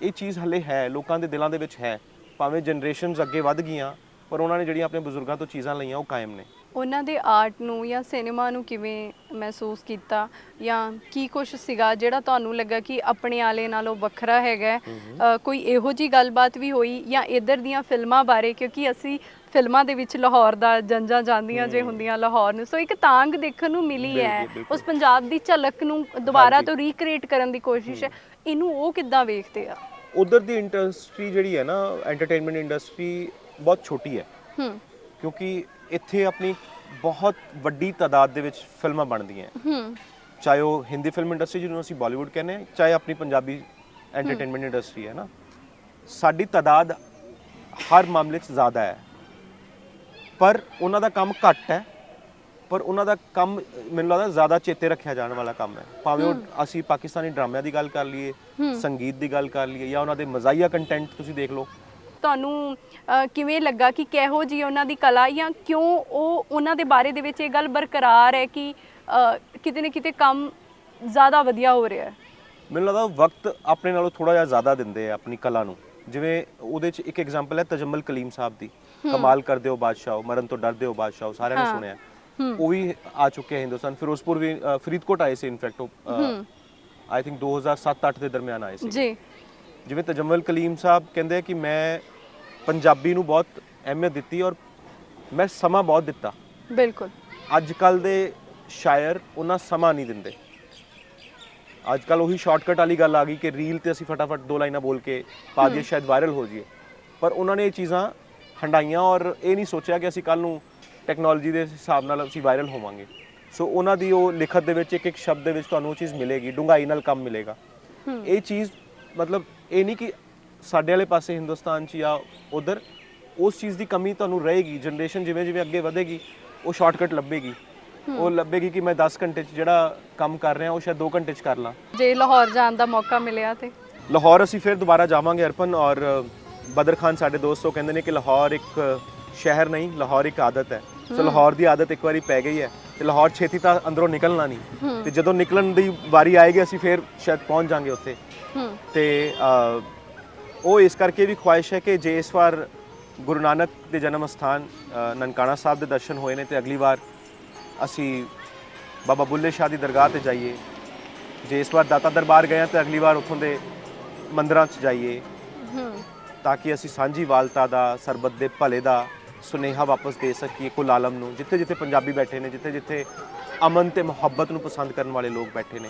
[SPEAKER 1] ਇਹ ਚੀਜ਼ ਹਲੇ ਹੈ ਲੋਕਾਂ ਦੇ ਦਿਲਾਂ ਦੇ ਵਿੱਚ ਹੈ। ਭਾਵੇਂ ਜਨਰੇਸ਼ਨਸ ਅੱਗੇ ਵੱਧ ਗਈਆਂ ਪਰ ਉਹਨਾਂ ਨੇ ਜਿਹੜੀਆਂ ਆਪਣੇ ਬਜ਼ੁਰਗਾਂ ਤੋਂ ਚੀਜ਼ਾਂ ਲਈਆਂ ਉਹ ਕਾਇਮ ਨੇ।
[SPEAKER 3] ਉਹਨਾਂ ਦੇ ਆਰਟ ਨੂੰ ਜਾਂ ਸਿਨੇਮਾ ਨੂੰ ਕਿਵੇਂ ਮਹਿਸੂਸ ਕੀਤਾ? ਜਾਂ ਕੀ ਕੁਝ ਸੀਗਾ ਜਿਹੜਾ ਤੁਹਾਨੂੰ ਲੱਗਾ ਕਿ ਆਪਣੇ ਆਲੇ ਨਾਲੋਂ ਵੱਖਰਾ ਹੈਗਾ? ਹੈ? ਅ, ਕੋਈ ਇਹੋ ਜੀ ਗੱਲਬਾਤ ਵੀ ਹੋਈ ਜਾਂ ਇਧਰ ਦੀਆਂ ਫਿਲਮਾਂ ਬਾਰੇ? ਕਿਉਂਕਿ ਅਸੀਂ ਫਿਲਮਾਂ ਦੇ ਵਿੱਚ ਲਾਹੌਰ ਦਾ ਜੰਜਾਂ ਜਾਂਦੀਆਂ ਜੇ ਹੁੰਦੀਆਂ ਲਾਹੌਰ ਨੂੰ। ਸੋ ਇੱਕ ਤਾਂਗ ਦੇਖਣ ਨੂੰ ਮਿਲੀ ਹੈ। ਉਸ ਪੰਜਾਬ ਦੀ ਝਲਕ ਨੂੰ ਦੁਬਾਰਾ। ਤੋਂ ਰੀਕ੍ਰੀਏਟ ਕਰਨ ਦੀ ਕੋਸ਼ਿਸ਼ ਹੈ। ਇਹਨੂੰ ਉਹ ਕਿੱਦਾਂ ਵੇਖਦੇ ਆ?
[SPEAKER 1] ਉਧਰ ਦੀ ਇੰਡਸਟਰੀ ਜਿਹੜੀ ਹੈ ਨਾ ਐਂਟਰਟੇਨਮੈਂਟ ਇੰਡਸਟਰੀ ਬਹੁਤ ਛੋਟੀ ਹੈ।
[SPEAKER 3] ਹੂੰ।
[SPEAKER 1] ਕਿਉਂਕਿ ਇੱਥੇ ਆਪਣੀ ਬਹੁਤ ਵੱਡੀ ਤਾਦਾਦ ਦੇ ਵਿੱਚ ਫਿਲਮਾਂ ਬਣਦੀਆਂ ਹੈ।
[SPEAKER 3] ਹੂੰ।
[SPEAKER 1] ਚਾਹੇ ਉਹ ਹਿੰਦੀ ਫਿਲਮ ਇੰਡਸਟਰੀ ਜਿਹਨੂੰ ਅਸੀਂ ਬਾਲੀਵੁੱਡ ਕਹਿੰਦੇ ਹਾਂ ਚਾਹੇ ਆਪਣੀ ਪੰਜਾਬੀ ਐਂਟਰਟੇਨਮੈਂਟ ਇੰਡਸਟਰੀ ਹੈ ਨਾ। ਸਾਡੀ ਤਾਦਾਦ ਹਰ ਮਾਮਲੇ 'ਚ ਜ਼ਿਆਦਾ ਹੈ। ਪਰ ਉਹਨਾਂ ਦਾ ਕੰਮ ਘੱਟ ਹੈ। ਪਰ ਉਹਨਾਂ ਦਾ ਕੰਮ ਮੈਨੂੰ ਲੱਗਦਾ ਜ਼ਿਆਦਾ ਚੇਤੇ ਰੱਖਿਆ ਜਾਣ ਵਾਲਾ ਕੰਮ ਹੈ। ਭਾਵੇਂ ਉਹ ਅਸੀਂ ਪਾਕਿਸਤਾਨੀ ਡਰਾਮਿਆਂ ਦੀ ਗੱਲ ਕਰ ਲਈਏ ਸੰਗੀਤ ਦੀ ਗੱਲ ਕਰ ਲਈਏ ਜਾਂ ਉਹਨਾਂ ਦੇ ਮਜ਼ਾਈਆ ਕੰਟੈਂਟ ਤੁਸੀਂ ਦੇਖ ਲਓ।
[SPEAKER 3] ਤੁਹਾਨੂੰ ਕਿਵੇਂ ਲੱਗਾ ਕਿ ਕਿਹੋ ਜੀ ਉਹਨਾਂ ਦੀ ਕਲਾ ਜਾਂ ਕਿਉਂ ਉਹ ਉਹਨਾਂ ਦੇ ਬਾਰੇ ਦੇ ਵਿੱਚ ਇਹ ਗੱਲ ਬਰਕਰਾਰ ਹੈ ਕਿ ਕਿਤੇ ਨਾ ਕਿਤੇ ਕੰਮ ਜ਼ਿਆਦਾ ਵਧੀਆ ਹੋ ਰਿਹਾ ਹੈ?
[SPEAKER 1] ਮੈਨੂੰ ਲੱਗਦਾ ਵਕਤ ਆਪਣੇ ਨਾਲੋਂ ਥੋੜਾ ਜਿਹਾ ਜ਼ਿਆਦਾ ਦਿੰਦੇ ਆ ਆਪਣੀ ਕਲਾ ਨੂੰ। ਜਿਵੇਂ ਉਹਦੇ ਚ ਇੱਕ ਐਗਜ਼ਾਮਪਲ ਹੈ ਤਜਮਲ ਕਲੀਮ ਸਾਹਿਬ ਦੀ। ਕਮਾਲ ਕਰਦੇ ਹੋ ਬਾਦਸ਼ਾਹੋ ਮਰਨ ਤੋਂ ਡਰਦੇ ਹੋ ਬਾਦਸ਼ਾਹੋ ਸਾਰਿਆਂ ਨੇ
[SPEAKER 3] ਹਾਂ।
[SPEAKER 1] ਸੁਣਿਆ। ਉਹ ਵੀ ਆ ਚੁੱਕੇ ਹੈ ਹਿੰਦੁਸਤਾਨ। ਫਿਰੋਜ਼ਪੁਰ ਵੀ ਅ, ਫਰੀਦਕੋਟ ਆਏ ਸੀ ਇਨਫੈਕਟ ਆਈ ਥਿੰਕ 2007-8 ਦੇ ਦਰਮਿਆਨ ਆਏ ਸੀ।
[SPEAKER 3] ਜੀ।
[SPEAKER 1] ਜਿਵੇਂ ਤਜਮਲ ਕਲੀਮ ਸਾਹਿਬ ਕਹਿੰਦੇ ਆ ਕਿ ਮੈਂ ਪੰਜਾਬੀ ਨੂੰ ਬਹੁਤ ਅਹਿਮੀਅਤ ਦਿੱਤੀ ਔਰ ਮੈਂ ਸਮਾਂ ਬਹੁਤ ਦਿੱਤਾ।
[SPEAKER 3] ਬਿਲਕੁਲ।
[SPEAKER 1] ਅੱਜ ਕੱਲ ਦੇ ਸ਼ਾਇਰ ਉਹਨਾਂ ਸਮਾਂ ਨਹੀਂ ਦਿੰਦੇ। ਅੱਜ ਕੱਲ ਉਹੀ ਸ਼ਾਰਟਕਟ ਵਾਲੀ ਗੱਲ ਆ ਗਈ ਕਿ ਰੀਲ ਤੇ ਅਸੀਂ ਫਟਾਫਟ ਦੋ ਲਾਈਨਾਂ ਬੋਲ ਕੇ ਪਾ ਦਈਏ ਸ਼ਾਇਦ ਵਾਇਰਲ ਹੋ ਜਾਈਏ। ਪਰ ਉਹਨਾਂ ਨੇ ਇਹ ਚੀਜ਼ਾਂ ਹੰਡਾਈਆਂ ਔਰ ਇਹ ਨਹੀਂ ਸੋਚਿਆ ਕਿ ਅਸੀਂ ਕੱਲ ਨੂੰ ਟੈਕਨੋਲੋਜੀ ਦੇ ਹਿਸਾਬ ਨਾਲ ਅਸੀਂ ਵਾਇਰਲ ਹੋਵਾਂਗੇ। ਸੋ ਉਹਨਾਂ ਦੀ ਉਹ ਲਿਖਤ ਦੇ ਵਿੱਚ ਇੱਕ ਇੱਕ ਸ਼ਬਦ ਦੇ ਵਿੱਚ ਤੁਹਾਨੂੰ ਉਹ ਚੀਜ਼ ਮਿਲੇਗੀ ਡੂੰਘਾਈ ਨਾਲ ਕੰਮ ਮਿਲੇਗਾ। ਇਹ ਚੀਜ਼ ਮਤਲਬ ਇਹ ਨਹੀਂ ਕਿ ਸਾਡੇ ਵਾਲੇ ਪਾਸੇ ਹਿੰਦੁਸਤਾਨ 'ਚ ਜਾਂ ਉਧਰ ਉਸ ਚੀਜ਼ ਦੀ ਕਮੀ ਤੁਹਾਨੂੰ ਰਹੇਗੀ। ਜਨਰੇਸ਼ਨ ਜਿਵੇਂ ਜਿਵੇਂ ਅੱਗੇ ਵਧੇਗੀ ਉਹ ਸ਼ਾਰਟਕਟ ਲੱਭੇਗੀ। ਉਹ ਲੱਭੇਗੀ ਕਿ ਮੈਂ 10 ਘੰਟੇ 'ਚ ਜਿਹੜਾ ਕੰਮ ਕਰ ਰਿਹਾ ਉਹ ਸ਼ਾਇਦ 2 ਘੰਟੇ 'ਚ ਕਰ ਲਾਂ।
[SPEAKER 3] ਜੇ ਲਾਹੌਰ ਜਾਣ ਦਾ ਮੌਕਾ ਮਿਲਿਆ ਤੇ?
[SPEAKER 1] ਲਾਹੌਰ ਅਸੀਂ ਫਿਰ ਦੁਬਾਰਾ ਜਾਵਾਂਗੇ ਅਰਪਨ ਔਰ ਬਦਰ ਖਾਨ ਸਾਡੇ ਦੋਸਤੋ ਕਹਿੰਦੇ ਨੇ ਕਿ ਲਾਹੌਰ ਇੱਕ ਸ਼ਹਿਰ ਨਹੀਂ ਲਾਹੌਰ ਇੱਕ ਆਦਤ ਹੈ ਸੋ ਲਾਹੌਰ ਦੀ ਆਦਤ ਇੱਕ ਵਾਰੀ ਪੈ ਗਈ ਹੈ ਤੇ ਲਾਹੌਰ ਛੇਤੀ ਤਾਂ ਅੰਦਰੋਂ ਨਿਕਲਣਾ ਨਹੀਂ ਤੇ ਜਦੋਂ ਨਿਕਲਣ ਦੀ ਵਾਰੀ ਆਏਗੀ ਅਸੀਂ ਫਿਰ ਸ਼ਾਇਦ ਪਹੁੰਚ ਜਾਾਂਗੇ ਉੱਥੇ ਤੇ ਉਹ ਇਸ ਕਰਕੇ ਵੀ ਖੁਆਇਸ਼ ਹੈ ਕਿ ਜੇ ਇਸ ਵਾਰ ਗੁਰੂ ਨਾਨਕ ਦੇ ਜਨਮ ਸਥਾਨ ਨਨਕਾਣਾ ਸਾਹਿਬ ਦੇ ਦਰਸ਼ਨ ਹੋਏ ਨੇ ਤੇ ਅਗਲੀ ਵਾਰ ਅਸੀਂ ਬਾਬਾ ਬੁੱਲੇ ਸ਼ਾਹ ਦੀ ਦਰਗਾਹ ਤੇ ਜਾਈਏ ਜੇ ਇਸ ਵਾਰ ਦਾਤਾ ਦਰਬਾਰ ਗਏ ਤੇ ਅਗਲੀ ਵਾਰ ਉੱਥੋਂ ਦੇ ਮੰਦਿਰਾਂ 'ਚ ਜਾਈਏ ਤਾਂ ਕਿ ਅਸੀਂ ਸਾਂਝੀ ਵਾਲਤਾ ਦਾ, ਸਰਬੱਤ ਦੇ ਭਲੇ ਦਾ ਸੁਨੇਹਾ ਵਾਪਸ ਦੇ ਸਕੀਏ ਕੁੱਲ ਆਲਮ ਨੂੰ ਜਿੱਥੇ ਜਿੱਥੇ ਪੰਜਾਬੀ ਬੈਠੇ ਨੇ ਜਿੱਥੇ ਜਿੱਥੇ ਅਮਨ ਤੇ ਮੁਹੱਬਤ ਨੂੰ ਪਸੰਦ ਕਰਨ ਵਾਲੇ ਲੋਕ ਬੈਠੇ ਨੇ।